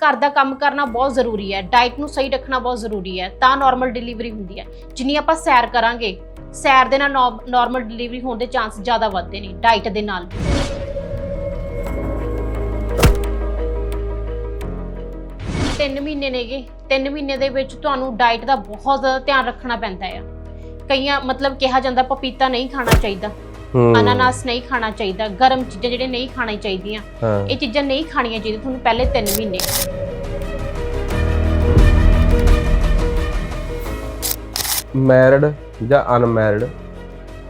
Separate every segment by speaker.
Speaker 1: ਘਰ ਦਾ ਕੰਮ ਕਰਨਾ ਬਹੁਤ ਜ਼ਰੂਰੀ ਹੈ ਡਾਈਟ ਨੂੰ ਸਹੀ ਰੱਖਣਾ ਬਹੁਤ ਜ਼ਰੂਰੀ ਹੈ, ਤਾਂ ਨਾਰਮਲ ਡਿਲੀਵਰੀ ਹੁੰਦੀ ਹੈ। ਜਿੰਨੀ ਆਪਾਂ ਸੈਰ ਕਰਾਂਗੇ, ਸੈਰ ਦੇ ਨਾਲ ਨਾਰਮਲ ਡਿਲੀਵਰੀ ਹੋਣ ਦੇ ਚਾਂਸ ਜ਼ਿਆਦਾ ਵੱਧਦੇ ਨੇ ਡਾਈਟ ਦੇ ਨਾਲ। ਤਿੰਨ ਮਹੀਨੇ ਨੇਗੇ, ਤਿੰਨ ਮਹੀਨੇ ਦੇ ਵਿੱਚ ਤੁਹਾਨੂੰ ਡਾਈਟ ਦਾ ਬਹੁਤ ਜ਼ਿਆਦਾ ਧਿਆਨ ਰੱਖਣਾ ਪੈਂਦਾ ਆ। ਕਈਆਂ, ਮਤਲਬ ਕਿਹਾ ਜਾਂਦਾ ਪਪੀਤਾ ਨਹੀਂ ਖਾਣਾ ਚਾਹੀਦਾ। ਅਨਾਨਾਸ ਨਹੀਂ ਖਾਣਾ ਚਾਹੀਦਾ ਗਰਮ ਚੀਜ਼ਾਂ ਜਿਹੜੇ ਨਹੀਂ ਖਾਣੀਆਂ ਚਾਹੀਦੀਆਂ।
Speaker 2: ਹਾਂ।
Speaker 1: ਇਹ ਚੀਜ਼ਾਂ ਨਹੀਂ ਖਾਣੀਆਂ ਚਾਹੀਦੀਆਂ ਤੁਹਾਨੂੰ ਪਹਿਲੇ 3 ਮਹੀਨੇ।
Speaker 2: ਮੈਰਿਡ ਜਾਂ ਅਨਮੈਰਿਡ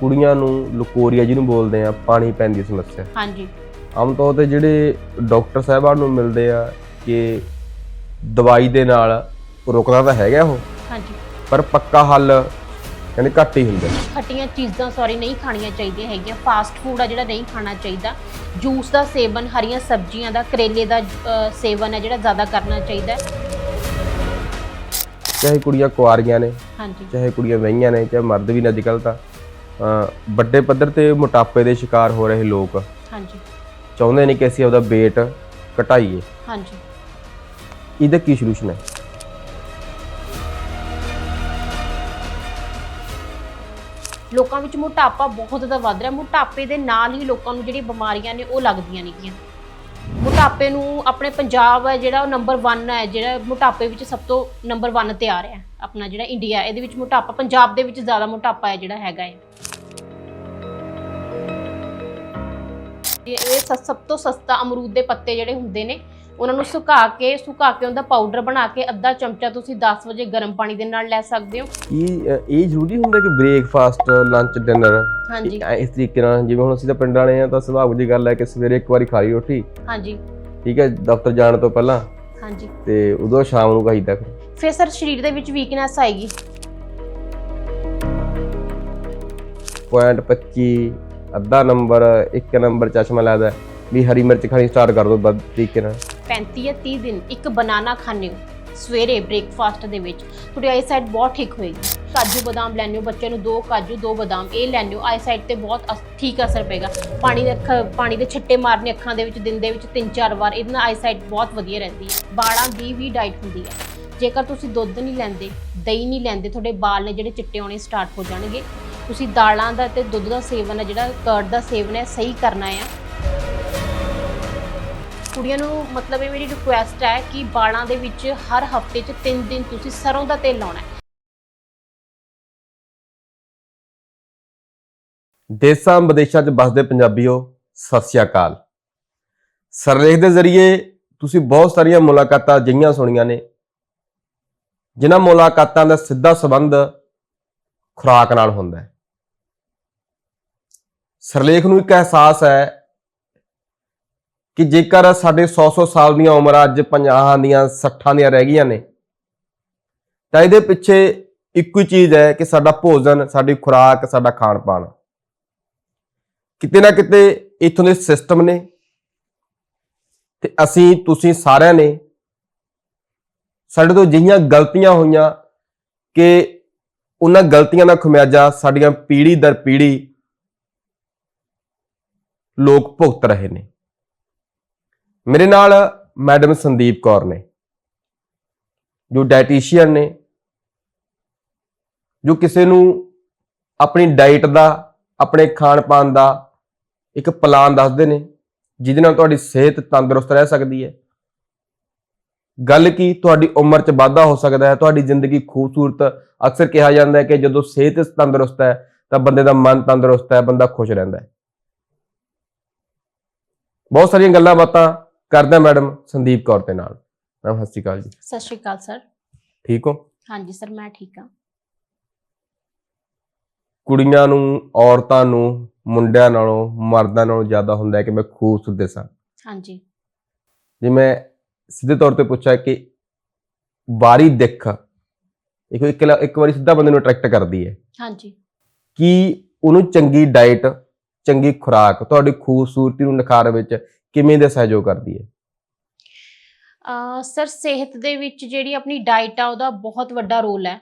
Speaker 2: ਕੁੜੀਆਂ ਨੂੰ ਲੁਕੋਰੀਆ ਜਿਹਨੂੰ ਬੋਲਦੇ ਆ ਪਾਣੀ ਪੈਣ ਦੀ ਸਮੱਸਿਆ।
Speaker 1: ਹਾਂਜੀ।
Speaker 2: ਆਮ ਤੌਰ ਤੇ ਜਿਹੜੇ ਡਾਕਟਰ ਸਾਹਿਬਾਨ ਨੂੰ ਮਿਲਦੇ ਆ ਕਿ ਦਵਾਈ ਦੇ ਨਾਲ ਰੁਕਦਾ ਤਾਂ ਹੈਗਾ ਉਹ।
Speaker 1: ਹਾਂਜੀ।
Speaker 2: ਪਰ ਪੱਕਾ ਹੱਲ ਕਹਿੰਦੇ ਘੱਟ ਹੀ ਹੁੰਦਾ।
Speaker 1: ਖੱਟੀਆਂ ਚੀਜ਼ਾਂ ਸੌਰੀ ਨਹੀਂ ਖਾਣੀਆਂ ਚਾਹੀਦੀਆਂ ਹੈਗੀਆਂ। ਫਾਸਟ ਫੂਡ ਆ ਜਿਹੜਾ ਨਹੀਂ ਖਾਣਾ ਚਾਹੀਦਾ। ਜੂਸ ਦਾ ਸੇਵਨ ਹਰੀਆਂ ਸਬਜ਼ੀਆਂ ਦਾ ਕਰੇਲੇ ਦਾ ਅ, ਸੇਵਨ ਹੈ ਜਿਹੜਾ ਜ਼ਿਆਦਾ ਕਰਨਾ ਚਾਹੀਦਾ ਹੈ।
Speaker 2: ਚਾਹੇ ਕੁੜੀਆਂ ਕੁਆਰੀਆਂ ਨੇ
Speaker 1: ਹਾਂਜੀ।
Speaker 2: ਚਾਹੇ ਕੁੜੀਆਂ ਵਹੀਆਂ ਨੇ ਚਾਹੇ ਮਰਦ ਵੀ ਨੇ ਅੱਜਕੱਲ ਤਾਂ ਵੱਡੇ ਪੱਧਰ ਤੇ ਮੋਟਾਪੇ ਦੇ ਸ਼ਿਕਾਰ ਹੋ ਰਹੇ ਲੋਕ।
Speaker 1: ਹਾਂਜੀ।
Speaker 2: ਚਾਹੁੰਦੇ ਨੇ ਕਿ ਅਸੀਂ ਆਪਦਾ weight ਘਟਾਈਏ।
Speaker 1: ਹਾਂਜੀ।
Speaker 2: ਇਹਦਾ ਕੀ ਸੋਲੂਸ਼ਨ ਹੈ?
Speaker 1: ਲੋਕਾਂ ਵਿੱਚ ਮੋਟਾਪਾ ਬਹੁਤ ਜ਼ਿਆਦਾ ਵੱਧ ਰਿਹਾ। ਮੋਟਾਪੇ ਦੇ ਨਾਲ ਹੀ ਲੋਕਾਂ ਨੂੰ ਜਿਹੜੀਆਂ ਬਿਮਾਰੀਆਂ ਨੇ ਉਹ ਲੱਗਦੀਆਂ ਨੇਗੀਆਂ। ਮੋਟਾਪੇ ਨੂੰ ਆਪਣੇ ਪੰਜਾਬ ਹੈ ਜਿਹੜਾ ਉਹ ਨੰਬਰ 1 ਹੈ, ਜਿਹੜਾ ਮੋਟਾਪੇ ਵਿੱਚ ਸਭ ਤੋਂ ਨੰਬਰ 1 ਤੇ ਆ ਰਿਹਾ ਹੈ। ਆਪਣਾ ਜਿਹੜਾ ਇੰਡੀਆ ਇਹਦੇ ਵਿੱਚ ਮੋਟਾਪਾ, ਪੰਜਾਬ ਦੇ ਵਿੱਚ ਜ਼ਿਆਦਾ ਮੋਟਾਪਾ ਹੈ ਜਿਹੜਾ ਹੈਗਾ ਹੈ ਇਹ ਸਭ ਤੋਂ ਸਸਤਾ ਅਮਰੂਦ ਦੇ ਪੱਤੇ ਜਿਹੜੇ ਹੁੰਦੇ ਨੇ ਉਹਨਾਂ ਨੂੰ ਸੁਕਾ ਕੇ ਸੁਕਾ ਕੇ ਉਹਦਾ ਪਾਊਡਰ ਬਣਾ ਕੇ ਅੱਧਾ ਚਮਚਾ ਤੁਸੀਂ 10 ਵਜੇ ਗਰਮ ਪਾਣੀ ਦੇ ਨਾਲ ਲੈ ਸਕਦੇ ਹੋ।
Speaker 2: ਇਹ ਅਹ ਇਹ ਜ਼ਰੂਰੀ ਹੁੰਦਾ ਕਿ ਬ੍ਰੇਕਫਾਸਟ ਲੰਚ ਡਿਨਰ
Speaker 1: ਹਾਂਜੀ।
Speaker 2: ਇਸ ਤਰੀਕੇ ਨਾਲ ਜਿਵੇਂ ਹੁਣ ਅਸੀਂ ਤਾਂ ਪਿੰਡ ਵਾਲੇ ਆ ਤਾਂ ਸੁਭਾਅ ਦੀ ਗੱਲ ਹੈ ਕਿ ਸਵੇਰੇ ਇੱਕ ਵਾਰੀ ਖਾ ਲਈ ਰੋਟੀ
Speaker 1: ਹਾਂਜੀ।
Speaker 2: ਠੀਕ ਹੈ ਦਫ਼ਤਰ ਜਾਣ ਤੋਂ ਪਹਿਲਾਂ
Speaker 1: ਹਾਂਜੀ।
Speaker 2: ਤੇ ਉਦੋਂ ਸ਼ਾਮ ਨੂੰ ਖਾਈਦਾ ਫਿਰ।
Speaker 1: ਫਿਰ ਸਰ ਸਰੀਰ ਦੇ ਵਿੱਚ ਵੀਕਨੈਸ ਆਏਗੀ।
Speaker 2: ਪੁਆਇੰਟ 25 ਅੱਧਾ ਨੰਬਰ ਇੱਕ ਨੰਬਰ ਚਸ਼ਮਾ ਲੱਗਦਾ ਵੀ ਹਰੀ ਮਿਰਚ ਖਾਣੀ ਸਟਾਰਟ ਕਰ ਦੋ ਬਦ ਤਰੀਕੇ ਨਾਲ।
Speaker 1: 35 ਜਾਂ 30 ਦਿਨ ਇੱਕ ਬਨਾਨਾ ਖਾਣੇ ਹੋ, ਸਵੇਰੇ ਬ੍ਰੇਕਫਾਸਟ ਦੇ ਵਿੱਚ। ਤੁਹਾਡੀ ਆਈਸਾਈਟ ਬਹੁਤ ਠੀਕ ਹੋਏਗੀ। ਕਾਜੂ ਬਦਾਮ ਲੈਣੇ ਹੋ ਬੱਚੇ ਨੂੰ ਦੋ ਕਾਜੂ, ਦੋ ਬਦਾਮ, ਇਹ ਲੈਣੇ ਹੋ ਆਈਸਾਈਟ ਤੇ ਬਹੁਤ ਅਸ- ਠੀਕ ਅਸਰ ਪਏਗਾ। ਪਾਣੀ ਦੇ ਅੱਖ, ਪਾਣੀ ਦੇ ਛਿੱਟੇ ਮਾਰਨੇ ਅੱਖਾਂ ਦੇ ਵਿੱਚ, ਦਿਨ ਦੇ ਵਿੱਚ ਤਿੰਨ ਚਾਰ ਵਾਰ, ਇਹਦੇ ਨਾਲ ਆਈਸਾਈਟ ਬਹੁਤ ਵਧੀਆ ਰਹਿੰਦੀ ਹੈ। ਬਾਲਾਂ ਦੀ ਵੀ ਡਾਈਟ ਹੁੰਦੀ ਹੈ। ਜੇਕਰ ਤੁਸੀਂ ਦੁੱਧ ਨਹੀਂ ਲੈਂਦੇ, ਦਹੀਂ ਨਹੀਂ ਲੈਂਦੇ, ਤੁਹਾਡੇ ਵਾਲ ਨੇ ਜਿਹੜੇ ਚਿੱਟੇ ਆਉਣੇ ਸਟਾਰਟ ਹੋ ਜਾਣਗੇ। ਤੁਸੀਂ ਦਾਲਾਂ ਦਾ ਤੇ ਦੁੱਧ ਦਾ ਸੇਵਨ ਹੈ, ਜਿਹੜਾ ਕਰਡ ਦਾ ਸੇਵਨ ਹੈ, ਸਹੀ ਕਰਨਾ ਹੈ। ਕੁੜੀਆਂ ਨੂੰ ਮਤਲਬ ਇਹ ਮੇਰੀ ਰਿਕੁਐਸਟ ਹੈ ਕਿ ਬਾਲਾਂ ਦੇ ਵਿੱਚ ਹਰ ਹਫ਼ਤੇ 'ਚ 3 ਦਿਨ ਤੁਸੀਂ ਸਰੋਂ ਦਾ ਤੇਲ ਲਾਉਣਾ ਹੈ।
Speaker 2: ਦੇਸਾਂ ਵਿਦੇਸ਼ਾਂ 'ਚ ਵੱਸਦੇ ਪੰਜਾਬੀਓ, ਸਤਿ ਸ਼੍ਰੀ ਅਕਾਲ। ਸਰਲੇਖ ਦੇ ਜ਼ਰੀਏ ਤੁਸੀਂ ਬਹੁਤ ਸਾਰੀਆਂ ਮੁਲਾਕਾਤਾਂ ਜਿਹੀਆਂ ਸੁਣੀਆਂ ਨੇ, ਜਿਨ੍ਹਾਂ ਮੁਲਾਕਾਤਾਂ ਦਾ ਸਿੱਧਾ ਸੰਬੰਧ ਖੁਰਾਕ ਨਾਲ ਹੁੰਦਾ ਹੈ। ਸਰਲੇਖ ਨੂੰ ਇੱਕ ਅਹਿਸਾਸ ਹੈ ਕਿ ਜੇਕਰ ਸਾਡੇ 100-100 ਸਾਲ ਦੀਆਂ ਉਮਰਾਂ ਅੱਜ 50 ਦੀਆਂ 60 ਦੀਆਂ ਰਹਿ ਗਈਆਂ ਨੇ, ਤਾਂ ਇਹਦੇ ਪਿੱਛੇ ਇੱਕੋ ਹੀ ਚੀਜ਼ ਹੈ ਕਿ ਸਾਡਾ ਭੋਜਨ, ਸਾਡੀ ਖੁਰਾਕ, ਸਾਡਾ ਖਾਣ ਪਾਣ ਕਿਤੇ ਨਾ ਕਿਤੇ ਇਥੋਂ ਦੇ ਸਿਸਟਮ ਨੇ ਤੇ ਅਸੀਂ, ਤੁਸੀਂ ਸਾਰਿਆਂ ਨੇ ਸਾਡੇ ਤੋਂ ਜਿਹੀਆਂ ਗਲਤੀਆਂ ਹੋਈਆਂ ਕਿ ਉਹਨਾਂ ਗਲਤੀਆਂ ਦਾ ਖਮਿਆਜਾ ਸਾਡੀਆਂ ਪੀੜ੍ਹੀ ਦਰ ਪੀੜ੍ਹੀ ਲੋਕ ਭੁਗਤ ਰਹੇ ਨੇ। ਮੇਰੇ ਨਾਲ ਮੈਡਮ ਸੰਦੀਪ ਕੌਰ ਨੇ, ਜੋ ਡਾਈਟੀਸ਼ੀਅਨ ਨੇ, ਜੋ ਕਿਸੇ ਨੂੰ ਆਪਣੀ ਡਾਈਟ ਦਾ, ਆਪਣੇ ਖਾਣ ਪਾਣ ਦਾ ਇੱਕ ਪਲਾਨ ਦੱਸਦੇ ਨੇ, ਜਿਹਦੇ ਨਾਲ ਤੁਹਾਡੀ ਸਿਹਤ ਤੰਦਰੁਸਤ ਰਹਿ ਸਕਦੀ ਹੈ। ਗੱਲ ਕੀ, ਤੁਹਾਡੀ ਉਮਰ 'ਚ ਵਾਧਾ ਹੋ ਸਕਦਾ ਹੈ, ਤੁਹਾਡੀ ਜ਼ਿੰਦਗੀ ਖੂਬਸੂਰਤ ਅਕਸਰ ਕਿਹਾ ਜਾਂਦਾ ਹੈ ਕਿ ਜਦੋਂ ਸਿਹਤ ਤੰਦਰੁਸਤ ਹੈ, ਤਾਂ ਬੰਦੇ ਦਾ ਮਨ ਤੰਦਰੁਸਤ ਹੈ, ਬੰਦਾ ਖੁਸ਼ ਰਹਿੰਦਾ ਹੈ। ਬਹੁਤ ਸਾਰੀਆਂ ਗੱਲਾਂ ਬਾਤਾਂ ਕਰਦਾ ਮੈਡਮ ਸੰਦੀਪ ਕੌਰ ਦੇ ਨਾਲ। ਮੈਮ ਸਤਿ ਸ਼੍ਰੀ ਅਕਾਲ ਜੀ।
Speaker 1: ਸਤਿ ਸ਼੍ਰੀ ਅਕਾਲ ਸਰ।
Speaker 2: ਠੀਕ ਹੋ?
Speaker 1: ਹਾਂਜੀ ਸਰ ਮੈਂ ਠੀਕ ਹਾਂ।
Speaker 2: ਕੁੜੀਆਂ ਨੂੰ ਔਰਤਾਂ ਨੂੰ ਮੁੰਡਿਆਂ ਨਾਲੋਂ ਮਰਦਾਂ ਨਾਲੋਂ ਜ਼ਿਆਦਾ ਹੁੰਦਾ ਹੈ ਕਿ ਮੈਂ ਖੂਬਸੂਰਤ ਦਿਸਾਂ
Speaker 1: ਹਾਂਜੀ।
Speaker 2: ਜੇ ਮੈਂ ਸਿੱਧੇ ਤੌਰ ਤੇ ਪੁੱਛਿਆ ਕਿ ਬਾਰੀ ਦਿੱਖ ਇੱਕ ਇੱਕ ਇੱਕ ਵਾਰੀ ਸਿੱਧਾ ਬੰਦੇ ਨੂੰ ਅਟਰੈਕਟ ਕਰਦੀ ਹੈ।
Speaker 1: ਹਾਂਜੀ।
Speaker 2: ਕਿ ਉਹਨੂੰ ਚੰਗੀ ਡਾਈਟ ਚੰਗੀ ਖੁਰਾਕ ਤੁਹਾਡੀ ਖੂਬਸੂਰਤੀ ਨੂੰ ਨਿਖਾਰ ਵਿੱਚ ਕਿਵੇਂ ਦਾ ਸਹਿਯੋਗ ਕਰਦੀ ਹੈ?
Speaker 1: ਅ ਸਰ ਸਿਹਤ ਦੇ ਵਿੱਚ ਜਿਹੜੀ ਆਪਣੀ ਡਾਈਟ ਆ ਉਹਦਾ ਬਹੁਤ ਵੱਡਾ ਰੋਲ ਹੈ।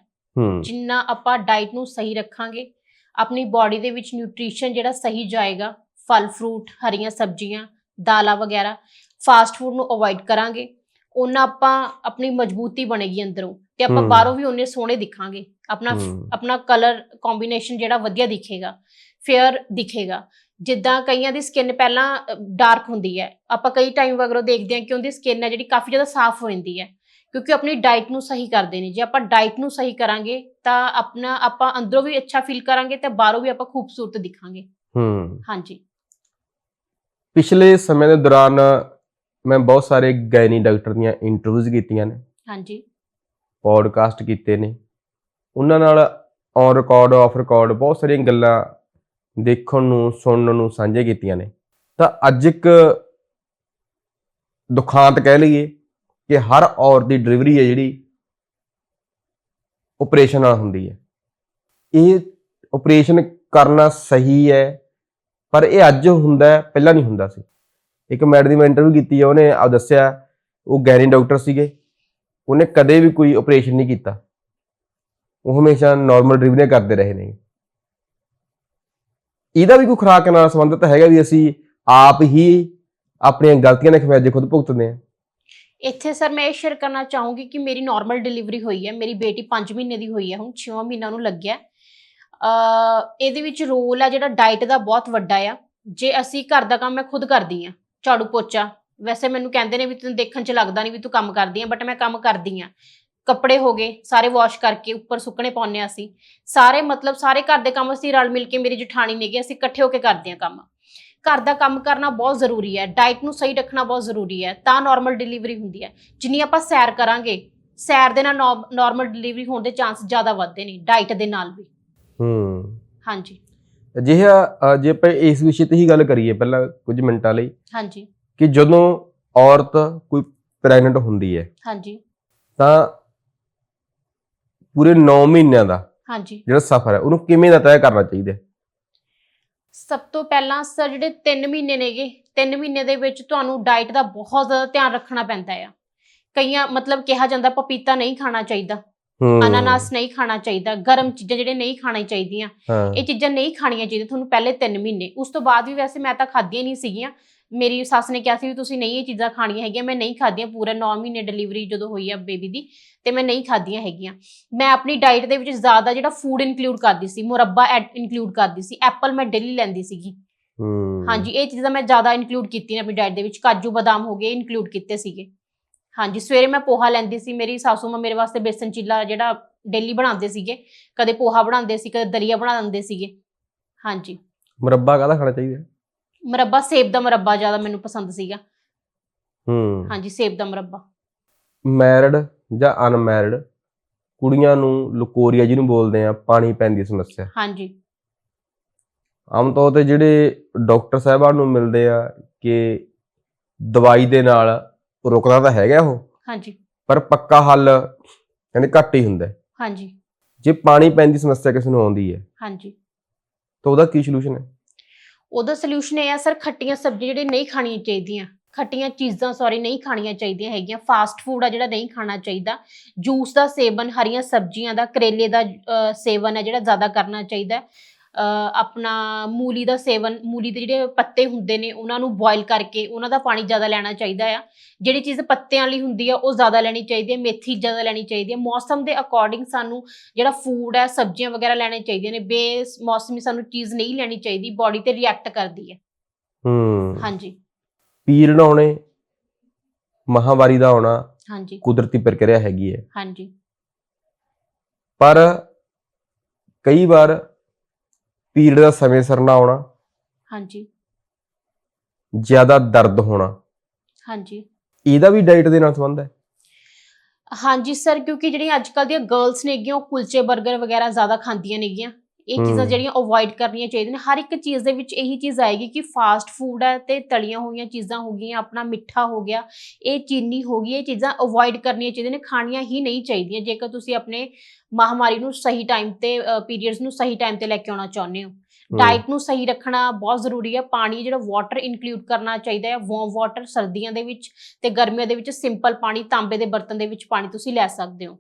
Speaker 1: ਜਿੰਨਾ ਆਪਾਂ ਡਾਈਟ ਨੂੰ ਸਹੀ ਰੱਖਾਂਗੇ ਆਪਣੀ ਬਾਡੀ ਦੇ ਵਿੱਚ ਨਿਊਟ੍ਰੀਸ਼ਨ ਜਿਹੜਾ ਸਹੀ ਜਾਏਗਾ ਫਲ ਫਰੂਟ ਹਰੀਆਂ ਸਬਜ਼ੀਆਂ ਦਾਲਾਂ ਵਗੈਰਾ ਫਾਸਟ ਫੂਡ ਨੂੰ ਅਵੋਇਡ ਕਰਾਂਗੇ। ਉਹਨਾਂ ਆਪਾਂ ਆਪਣੀ ਮਜ਼ਬੂਤੀ ਬਣੇਗੀ ਅੰਦਰੋਂ ਤੇ ਆਪਾਂ। ਬਾਹਰੋਂ ਵੀ ਉਹਨੇ ਸੋਹਣੇ ਦਿਖਾਂਗੇ। ਆਪਣਾ। ਆਪਣਾ ਕਲਰ ਕੰਬੀਨੇਸ਼ਨ ਜਿਹੜਾ ਵਧੀਆ ਦਿਖੇਗਾ। ਫੇਅਰ ਦਿਖੇਗਾ। ਜਿੱਦਾਂ ਕਈਆਂ ਦੀ ਸਕਿਨ ਪਹਿਲਾਂ ਡਾਰਕ ਹੁੰਦੀ ਹੈ। ਆਪਾਂ ਕਈ ਟਾਈਮ ਵਗਰੋਂ ਦੇਖਦੇ ਹਾਂ ਕਿ ਉਹਦੀ ਸਕਿਨ ਹੈ ਜਿਹੜੀ ਕਾਫੀ ਜ਼ਿਆਦਾ ਸਾਫ਼ ਹੋ ਜਾਂਦੀ ਹੈ ਕਿਉਂਕਿ ਆਪਣੀ ਡਾਈਟ ਨੂੰ ਸਹੀ ਕਰਦੇ ਨੇ। ਜੇ ਆਪਾਂ ਡਾਈਟ ਨੂੰ ਸਹੀ ਕਰਾਂਗੇ ਤਾਂ ਆਪਣਾ ਆਪਾਂ ਅੰਦਰੋਂ ਵੀ ਅੱਛਾ ਫੀਲ ਕਰਾਂਗੇ ਤੇ ਬਾਹਰੋਂ ਵੀ ਆਪਾਂ ਖੂਬਸੂਰਤ ਦਿਖਾਂਗੇ।
Speaker 2: ਹੂੰ।
Speaker 1: ਹਾਂਜੀ।
Speaker 2: ਪਿਛਲੇ ਸਮੇਂ ਦੇ ਦੌਰਾਨ ਮੈਂ ਬਹੁਤ ਸਾਰੇ ਗਾਇਨੀ ਡਾਕਟਰ ਦੀਆਂ ਇੰਟਰਵਿਊਜ਼ ਕੀਤੀਆਂ ਨੇ।
Speaker 1: ਹਾਂਜੀ।
Speaker 2: ਪੋਡਕਾਸਟ ਕੀਤੇ ਨੇ। ਉਹਨਾਂ ਨਾਲ ਔਨ ਰਿਕਾਰਡ ਆਫ ਰਿਕਾਰਡ ਬਹੁਤ ਸਾਰੀਆਂ ਗੱਲਾਂ ਦੇਖਣ ਨੂੰ, ਸੁਣਨ ਨੂੰ ਸਾਂਝੇ ਕੀਤੀਆਂ ਨੇ। ਤਾਂ ਅੱਜ ਇੱਕ ਦੁਖਾਂਤ ਕਹਿ ਲਈਏ ਕਿ ਹਰ ਔਰਤ ਦੀ ਡਿਲੀਵਰੀ ਹੈ ਜਿਹੜੀ ਆਪਰੇਸ਼ਨ ਨਾਲ ਹੁੰਦੀ ਹੈ। ਇਹ ਆਪਰੇਸ਼ਨ ਕਰਨਾ ਸਹੀ ਹੈ, ਪਰ ਇਹ ਅੱਜ ਹੁੰਦਾ ਪਹਿਲਾਂ ਨਹੀਂ ਹੁੰਦਾ ਸੀ। ਇੱਕ ਮੈਡਮ ਦੀ ਮੈਂ ਇੰਟਰਵਿਊ ਕੀਤੀ ਹੈ ਉਹਨੇ ਆ ਦੱਸਿਆ, ਉਹ ਗੈਰੀ ਡਾਕਟਰ ਸੀਗੇ। ਉਹਨੇ ਕਦੇ ਵੀ ਕੋਈ ਆਪਰੇਸ਼ਨ ਨਹੀਂ ਕੀਤਾ। ਉਹ ਹਮੇਸ਼ਾ ਨਾਰਮਲ ਡਿਲੀਵਰੀਆਂ ਕਰਦੇ ਰਹੇ ਨੇ। ਇਹਦਾ ਵੀ ਕੋਈ ਖੁਰਾਕ ਨਾਲ ਸੰਬੰਧਿਤ ਹੈਗਾ ਵੀ ਅਸੀਂ ਆਪ ਹੀ ਆਪਣੀਆਂ ਗਲਤੀਆਂ ਦੇ ਖਮਿਆਜੇ ਖੁਦ ਭੁਗਤਦੇ ਹਾਂ
Speaker 1: ਇੱਥੇ ਸਰ ਮੈਂ ਇਹ ਸ਼ੇਅਰ ਕਰਨਾ ਚਾਹੂੰਗੀ ਕਿ ਮੇਰੀ ਨਾਰਮਲ ਡਿਲੀਵਰੀ ਹੋਈ ਹੈ, ਮੇਰੀ ਬੇਟੀ 5 ਮਹੀਨੇ ਦੀ ਹੋਈ ਹੈ, ਹੁਣ 6 ਮਹੀਨਾ ਨੂੰ ਲੱਗਿਆ। ਅ ਇਹਦੇ ਵਿੱਚ ਰੋਲ ਆ ਜਿਹੜਾ ਡਾਈਟ ਦਾ ਬਹੁਤ ਵੱਡਾ ਆ। ਜੇ ਅਸੀਂ ਘਰ ਦਾ ਕੰਮ ਮੈਂ ਖੁਦ ਕਰਦੀ ਆ ਝਾੜੂ ਪੋਚਾ। ਵੈਸੇ ਮੈਨੂੰ ਕਹਿੰਦੇ ਨੇ ਵੀ ਤੈਨੂੰ ਦੇਖਣ 'ਚ ਲੱਗਦਾ ਨਹੀਂ ਵੀ ਤੂੰ ਕੰਮ ਕਰਦੀ ਆ ਬਟ ਮੈਂ ਕੰਮ ਕਰਦੀ ਆ। ਕੱਪੜੇ ਹੋ ਗਏ ਸਾਰੇ ਵਾਸ਼ ਕਰਕੇ ਉੱਪਰ ਸੁੱਕਣੇ ਪਾਉਂਦੇ ਆ ਅਸੀਂ। ਸਾਰੇ ਮਤਲਬ ਸਾਰੇ ਘਰ ਦੇ ਕੰਮ ਅਸੀਂ ਰਲ ਮਿਲ ਕੇ ਮੇਰੀ ਜਠਾਣੀ ਨੇਗੇ ਅਸੀਂ ਇਕੱਠੇ ਹੋ ਕੇ ਕਰਦੇ ਆ ਕੰਮ। ਘਰ ਦਾ ਕੰਮ ਕਰਨਾ ਬਹੁਤ ਜ਼ਰੂਰੀ ਹੈ ਡਾਈਟ ਨੂੰ ਸਹੀ ਰੱਖਣਾ ਬਹੁਤ ਜ਼ਰੂਰੀ ਹੈ ਤਾਂ ਨਾਰਮਲ ਡਿਲੀਵਰੀ ਹੁੰਦੀ ਹੈ। ਜਿੰਨੀ ਆਪਾਂ ਸੈਰ ਕਰਾਂਗੇ ਸੈਰ ਦੇ ਨਾਲ ਨਾਰਮਲ ਡਿਲੀਵਰੀ ਹੋਣ ਦੇ ਚਾਂਸ ਜ਼ਿਆਦਾ ਵੱਧਦੇ ਨੇ ਡਾਈਟ ਦੇ ਨਾਲ ਵੀ।
Speaker 2: ਹੂੰ।
Speaker 1: ਹਾਂਜੀ।
Speaker 2: ਅਜਿਹਾ ਜੇ ਆਪਾਂ ਇਸ ਵਿਸ਼ੇ ਤੇ ਹੀ ਗੱਲ ਕਰੀਏ ਪਹਿਲਾਂ ਕੁਝ ਮਿੰਟਾਂ ਲਈ
Speaker 1: ਹਾਂਜੀ।
Speaker 2: ਕਿ ਜਦੋਂ ਔਰਤ ਕੋਈ ਪ੍ਰੈਗਨੈਂਟ ਹੁੰਦੀ ਹੈ
Speaker 1: ਹਾਂਜੀ।
Speaker 2: ਤਾਂ ਪੂਰੇ 9 ਮਹੀਨਿਆਂ ਦਾ
Speaker 1: ਹਾਂਜੀ।
Speaker 2: ਜਿਹੜਾ ਸਫ਼ਰ ਹੈ ਉਹਨੂੰ ਕਿਵੇਂ ਦਾ ਤੈਅ ਕਰਨਾ ਚਾਹੀਦਾ ਹੈ?
Speaker 1: ਸਭ ਤੋਂ ਪਹਿਲਾਂ ਸਰ ਜਿਹੜੇ 3 ਮਹੀਨੇ ਨੇਗੇ 3 ਮਹੀਨੇ ਦੇ ਵਿੱਚ ਤੁਹਾਨੂੰ ਡਾਈਟ ਦਾ ਬਹੁਤ ਜ਼ਿਆਦਾ ਧਿਆਨ ਰੱਖਣਾ ਪੈਂਦਾ ਆ। ਕਈਆਂ ਮਤਲਬ ਕਿਹਾ ਜਾਂਦਾ ਪਪੀਤਾ ਨਹੀਂ ਖਾਣਾ ਚਾਹੀਦਾ
Speaker 2: ਹੂੰ।
Speaker 1: ਅਨਾਨਾਸ ਨਹੀਂ ਖਾਣਾ ਚਾਹੀਦਾ ਗਰਮ ਚੀਜ਼ਾਂ ਜਿਹੜੇ ਨਹੀਂ ਖਾਣੀਆਂ ਚਾਹੀਦੀਆਂ
Speaker 2: ਹਾਂ।
Speaker 1: ਇਹ ਚੀਜ਼ਾਂ ਨਹੀਂ ਖਾਣੀਆਂ ਚਾਹੀਦੀਆਂ ਤੁਹਾਨੂੰ ਪਹਿਲੇ 3 ਮਹੀਨੇ। ਉਸ ਤੋਂ ਬਾਅਦ ਵੀ ਵੈਸੇ ਮੈਂ ਤਾਂ ਖਾਧੀਆਂ ਨਹੀਂ ਸੀਗੀਆਂ। ਮੇਰੀ ਸੱਸ ਨੇ ਕਿਹਾ ਸੀ ਵੀ ਤੁਸੀਂ ਨਹੀਂ ਇਹ ਚੀਜ਼ਾਂ ਖਾਣੀਆਂ ਹੈਗੀਆਂ ਮੈਂ ਨਹੀਂ ਖਾਧੀਆਂ ਪੂਰਾ 9 ਮਹੀਨੇ ਡਿਲੀਵਰੀ ਜਦੋਂ ਹੋਈ ਆ ਬੇਬੀ ਦੀ ਤੇ ਮੈਂ ਨਹੀਂ ਖਾਧੀਆਂ ਹੈਗੀਆਂ। ਮੈਂ ਆਪਣੀ ਡਾਈਟ ਦੇ ਵਿੱਚ ਜ਼ਿਆਦਾ ਜਿਹੜਾ ਫੂਡ ਇਨਕਲੂਡ ਕਰਦੀ ਸੀ ਮੁਰੱਬਾ ਇਨਕਲੂਡ ਕਰਦੀ ਸੀ ਐਪਲ ਮੈਂ ਡੇਲੀ ਲੈਂਦੀ ਸੀਗੀ।
Speaker 2: ਹੂੰ।
Speaker 1: ਹਾਂਜੀ ਇਹ ਚੀਜ਼ਾਂ ਮੈਂ ਜ਼ਿਆਦਾ ਇਨਕਲੂਡ ਕੀਤੀਆਂ ਨੇ ਆਪਣੀ ਡਾਈਟ ਦੇ ਵਿੱਚ। ਕਾਜੂ ਬਦਾਮ ਹੋ ਗਏ ਇਨਕਲੂਡ ਕੀਤੇ ਸੀਗੇ। ਹਾਂਜੀ ਸਵੇਰੇ ਮੈਂ ਪੋਹਾ ਲੈਂਦੀ ਸੀ। ਮੇਰੀ ਸਾਸੂ ਮਾਂ ਮੇਰੇ ਵਾਸਤੇ ਬੇਸਨ ਚੀਲਾ ਜਿਹੜਾ ਡੇਲੀ ਬਣਾਉਂਦੇ ਸੀਗੇ। ਕਦੇ ਪੋਹਾ ਬਣਾਉਂਦੇ ਸੀ ਕਦੇ ਦਲੀਆ ਬਣਾ ਦਿੰਦੇ ਸੀਗੇ। ਹਾਂਜੀ।
Speaker 2: ਮੁਰੱਬਾ ਕਾਹਦਾ ਖਾਣਾ ਚਾਹੀਦਾ?
Speaker 1: ਮੁਰੱਬਾ ਸੇਬ ਦਾ ਮੁਰੱਬਾ ਜ਼ਿਆਦਾ ਮੈਨੂੰ ਪਸੰਦ ਸੀਗਾ।
Speaker 2: ਹੂੰ।
Speaker 1: ਹਾਂਜੀ ਸੇਬ ਦਾ ਮੁਰੱਬਾ।
Speaker 2: ਮੈਰਿਡ ਜਾਂ ਅਨਮੈਰਿਡ ਕੁੜੀਆਂ ਨੂੰ ਲੁਕੋਰੀਆ ਜਿਹਨੂੰ ਬੋਲਦੇ ਆ ਪਾਣੀ ਪੈਣ ਦੀ ਸਮੱਸਿਆ।
Speaker 1: ਹਾਂਜੀ।
Speaker 2: ਆਮ ਤੌਰ ਤੇ ਜਿਹੜੇ ਡਾਕਟਰ ਸਾਹਿਬਾਨ ਨੂੰ ਮਿਲਦੇ ਆ ਕਿ ਦਵਾਈ ਦੇ ਨਾਲ ਰੁਕਦਾ ਤਾਂ ਹੈਗਾ ਉਹ
Speaker 1: ਹਾਂਜੀ।
Speaker 2: ਪਰ ਪੱਕਾ ਹੱਲ ਕਹਿੰਦੇ ਘੱਟ ਹੀ ਹੁੰਦਾ।
Speaker 1: ਹਾਂਜੀ।
Speaker 2: ਜੇ ਪਾਣੀ ਪੈਣ ਦੀ ਸਮੱਸਿਆ ਕਿਸੇ ਨੂੰ ਆਉਂਦੀ ਹੈ
Speaker 1: ਹਾਂਜੀ।
Speaker 2: ਤਾਂ ਉਹਦਾ ਕੀ ਸੋਲੂਸ਼ਨ ਹੈ?
Speaker 1: ਉਹਦਾ ਸੋਲੂਸ਼ਨ ਇਹ ਹੈ ਸਰ ਖੱਟੀਆਂ ਸਬਜ਼ੀਆਂ ਜਿਹੜੇ ਨਹੀਂ ਖਾਣੀਆਂ ਚਾਹੀਦੀਆਂ। ਖੱਟੀਆਂ ਚੀਜ਼ਾਂ ਸੌਰੀ ਨਹੀਂ ਖਾਣੀਆਂ ਚਾਹੀਦੀਆਂ ਹੈਗੀਆਂ। ਫਾਸਟ ਫੂਡ ਆ ਜਿਹੜਾ ਨਹੀਂ ਖਾਣਾ ਚਾਹੀਦਾ। ਜੂਸ ਦਾ ਸੇਵਨ ਹਰੀਆਂ ਸਬਜ਼ੀਆਂ ਦਾ ਕਰੇਲੇ ਦਾ ਸੇਵਨ ਹੈ ਜਿਹੜਾ ਜ਼ਿਆਦਾ ਕਰਨਾ ਚਾਹੀਦਾ। ਆਪਣਾ ਮੂਲੀ ਦਾ ਸੇਵਨ ਮੂਲੀ ਦੇ ਜਿਹੜੇ ਪੱਤੇ ਹੁੰਦੇ ਨੇ ਉਹਨਾਂ ਨੂੰ ਬੋਇਲ ਕਰਕੇ ਉਹਨਾਂ ਦਾ ਪਾਣੀ ਜ਼ਿਆਦਾ ਲੈਣਾ ਚਾਹੀਦਾ ਆ। ਜਿਹੜੀ ਚੀਜ਼ ਪੱਤਿਆਂ ਵਾਲੀ ਹੁੰਦੀ ਆ ਉਹ ਜ਼ਿਆਦਾ ਲੈਣੀ ਚਾਹੀਦੀ ਹੈ ਮੇਥੀ ਜ਼ਿਆਦਾ ਲੈਣੀ ਚਾਹੀਦੀ ਹੈ ਮੌਸਮ ਦੇ ਅਕੋਰਡਿੰਗ ਸਾਨੂੰ ਜਿਹੜਾ ਫੂਡ ਹੈ ਸਬਜ਼ੀਆਂ ਵਗੈਰਾ ਲੈਣੇ ਚਾਹੀਦੀਆਂ ਨੇ। ਬੇਸ ਮੌਸਮੀ ਸਾਨੂੰ ਚੀਜ਼ ਨਹੀਂ ਲੈਣੀ ਚਾਹੀਦੀ ਬਾਡੀ ਤੇ ਰਿਐਕਟ ਕਰਦੀ ਹੈ
Speaker 2: ਹੂੰ।
Speaker 1: ਹਾਂਜੀ।
Speaker 2: ਪੀਰੀਅਡ ਆਉਣੇ ਮਹਾਵਾਰੀ ਦਾ ਆਉਣਾ
Speaker 1: ਹਾਂਜੀ।
Speaker 2: ਕੁਦਰਤੀ ਪ੍ਰਕਿਰਿਆ ਹੈਗੀ ਹੈ।
Speaker 1: ਹਾਂਜੀ।
Speaker 2: ਪਰ ਕਈ ਵਾਰ ਪੀਰੀਅਡ ਦਾ ਸਮੇਂ ਸਿਰ ਨਾ ਆਉਣਾ
Speaker 1: ਹਾਂਜੀ।
Speaker 2: ਜ਼ਿਆਦਾ ਦਰਦ ਹੋਣਾ
Speaker 1: ਹਾਂਜੀ।
Speaker 2: ਇਹਦਾ ਵੀ ਡਾਈਟ ਦੇ ਨਾਲ ਸੰਬੰਧ ਹੈ?
Speaker 1: ਹਾਂਜੀ ਸਰ ਕਿਉਂਕਿ ਜਿਹੜੀਆਂ ਅੱਜ ਕੱਲ੍ਹ ਦੀਆਂ ਗਰਲਸ ਨੇਗੀਆਂ ਉਹ ਕੁਲਚੇ 버ਗਰ ਵਗੈਰਾ ਜ਼ਿਆਦਾ ਖਾਂਦੀਆਂ ਨੇਗੀਆਂ। ਇਹ ਚੀਜ਼ਾਂ। ਜਿਹੜੀਆਂ ਅਵੋਇਡ ਕਰਨੀਆਂ ਚਾਹੀਦੀਆਂ ਨੇ। ਹਰ ਇੱਕ ਚੀਜ਼ ਦੇ ਵਿੱਚ ਇਹੀ ਚੀਜ਼ ਆਏਗੀ ਕਿ ਫਾਸਟ ਫੂਡ ਹੈ ਤੇ ਤਲੀਆਂ ਹੋਈਆਂ ਚੀਜ਼ਾਂ ਹੋ ਗਈਆਂ ਆਪਣਾ ਮਿੱਠਾ ਹੋ ਗਿਆ ਇਹ ਚੀਨੀ ਹੋ ਗਈ ਇਹ ਚੀਜ਼ਾਂ ਅਵੋਇਡ ਕਰਨੀਆਂ ਚਾਹੀਦੀਆਂ ਨੇ। ਖਾਣੀਆਂ ਹੀ ਨਹੀਂ ਚਾਹੀਦੀਆਂ। ਜੇਕਰ ਤੁਸੀਂ ਆਪਣੇ ਮਹਾਮਾਰੀ ਨੂੰ ਸਹੀ ਟਾਈਮ ਤੇ ਪੀਰੀਅਡਸ ਨੂੰ ਸਹੀ ਟਾਈਮ ਤੇ ਲੈ ਕੇ ਆਉਣਾ ਚਾਹੁੰਦੇ ਹੋ। ਡਾਈਟ ਨੂੰ ਸਹੀ ਰੱਖਣਾ ਬਹੁਤ ਜ਼ਰੂਰੀ ਹੈ। ਪਾਣੀ ਜਿਹੜਾ ਵਾਟਰ ਇਨਕਲੂਡ ਕਰਨਾ ਚਾਹੀਦਾ ਹੈ। ਵਾਰਮ ਵਾਟਰ ਸਰਦੀਆਂ ਦੇ ਵਿੱਚ ਤੇ ਗਰਮੀਆਂ ਦੇ ਵਿੱਚ ਸਿੰਪਲ ਪਾਣੀ ਤਾਂਬੇ ਦੇ ਬਰਤਨ ਦੇ ਵਿੱਚ ਪਾਣੀ ਤੁਸੀਂ ਲੈ ਸਕਦੇ ਹੋ।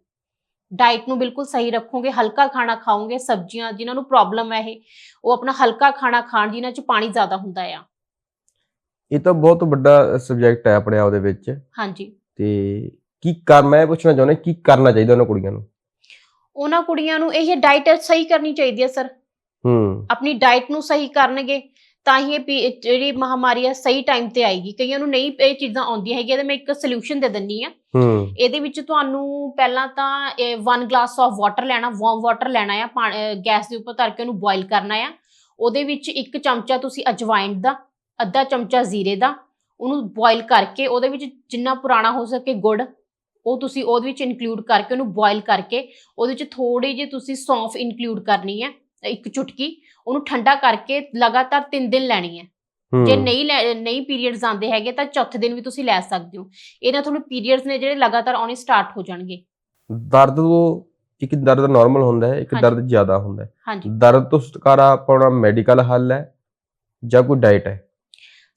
Speaker 1: ਡਾਈਟ ਨੂੰ ਬਿਲਕੁਲ ਸਹੀ ਰੱਖੋਗੇ ਹਲਕਾ ਖਾਣਾ ਖਾਓਗੇ ਸਬਜ਼ੀਆਂ ਜਿਨ੍ਹਾਂ ਨੂੰ ਪ੍ਰੋਬਲਮ ਹੈ ਇਹ ਉਹ ਆਪਣਾ ਹਲਕਾ ਖਾਣਾ ਖਾਣ ਜਿਨ੍ਹਾਂ 'ਚ ਪਾਣੀ ਜ਼ਿਆਦਾ ਹੁੰਦਾ ਆ।
Speaker 2: ਇਹ ਤਾਂ ਬਹੁਤ ਵੱਡਾ ਸਬਜੈਕਟ ਹੈ ਆਪਣੇ ਆਪ ਦੇ ਵਿੱਚ।
Speaker 1: ਹਾਂਜੀ।
Speaker 2: ਤੇ ਕੀ ਕਰ ਮੈਂ ਪੁੱਛਣਾ ਚਾਹੁੰਦਾ ਕੀ ਕਰਨਾ ਚਾਹੀਦਾ ਉਹਨਾਂ ਕੁੜੀਆਂ ਨੂੰ?
Speaker 1: ਉਹਨਾਂ ਕੁੜੀਆਂ ਨੂੰ ਇਹ ਡਾਈਟ ਸਹੀ ਕਰਨੀ ਚਾਹੀਦੀ ਹੈ ਸਰ।
Speaker 2: ਹੂੰ।
Speaker 1: ਆਪਣੀ ਡਾਈਟ ਨੂੰ ਸਹੀ ਕਰਨਗੇ ਤਾਂ ਹੀ ਇਹ ਜਿਹੜੀ ਮਹਾਮਾਰੀ ਹੈ ਸਹੀ ਟਾਈਮ ਤੇ ਆਏਗੀ। ਕਈਆਂ ਨੂੰ ਨਹੀਂ ਇਹ ਚੀਜ਼ਾਂ ਆਉਂਦੀਆਂ ਹੈਗੀਆਂ ਤੇ ਮੈਂ ਇੱਕ ਸੋਲੂਸ਼ਨ ਦੇ ਦਿੰਨੀ ਆ।
Speaker 2: ਹੂੰ।
Speaker 1: ਇਹਦੇ ਵਿੱਚ ਤੁਹਾਨੂੰ ਪਹਿਲਾਂ ਤਾਂ 1 ਗਲਾਸ ਆਫ ਵਾਟਰ ਲੈਣਾ ਵਾਰਮ ਵਾਟਰ ਲੈਣਾ ਆ ਗੈਸ ਦੇ ਉੱਪਰ ਧਰ ਕੇ ਉਹਨੂੰ ਬੋਇਲ ਕਰਨਾ ਆ। ਉਹਦੇ ਵਿੱਚ ਇੱਕ ਚਮਚਾ ਤੁਸੀਂ ਅਜਵਾਇਨ ਦਾ ਅੱਧਾ ਚਮਚਾ ਜ਼ੀਰੇ ਦਾ ਉਹਨੂੰ ਬੋਇਲ ਕਰਕੇ ਉਹਦੇ ਵਿੱਚ ਜਿੰਨਾ ਪੁਰਾਣਾ ਹੋ ਸਕੇ ਗੁੜ ਉਹ ਤੁਸੀਂ ਉਹਦੇ ਵਿੱਚ ਇਨਕਲੂਡ ਕਰਕੇ ਉਹਨੂੰ ਬੋਇਲ ਕਰਕੇ ਉਹਦੇ ਵਿੱਚ ਥੋੜੀ ਜਿਹੀ ਤੁਸੀਂ ਸੌਂਫ ਇਨਕਲੂਡ ਕਰਨੀ ਹੈ ਇੱਕ ਚੁਟਕੀ ਉਹਨੂੰ ਠੰਡਾ ਕਰਕੇ ਲਗਾਤਾਰ 3 ਦਿਨ ਲੈਣੀ ਹੈ। ਜੇ ਨਹੀਂ ਨਹੀਂ ਪੀਰੀਅਡਸ ਆਉਂਦੇ ਹੈਗੇ ਤਾਂ ਚੌਥੇ ਦਿਨ ਵੀ ਤੁਸੀਂ ਲੈ ਸਕਦੇ ਹੋ। ਇਹਨਾਂ ਤੁਹਾਨੂੰ ਪੀਰੀਅਡਸ ਨੇ ਜਿਹੜੇ ਲਗਾਤਾਰ ਆਉਣੇ ਸਟਾਰਟ ਹੋ ਜਾਣਗੇ।
Speaker 2: ਦਰਦ ਤੋਂ ਇੱਕ ਦਰਦ ਨਾਰਮਲ ਹੁੰਦਾ ਹੈ ਇੱਕ। ਦਰਦ ਜ਼ਿਆਦਾ ਹੁੰਦਾ ਹੈ। ਦਰਦ ਤੋਂ ਛੁਟਕਾਰਾ ਪਾਉਣਾ ਮੈਡੀਕਲ ਹੱਲ ਹੈ ਜਾਂ ਕੋਈ ਡਾਈਟ ਹੈ?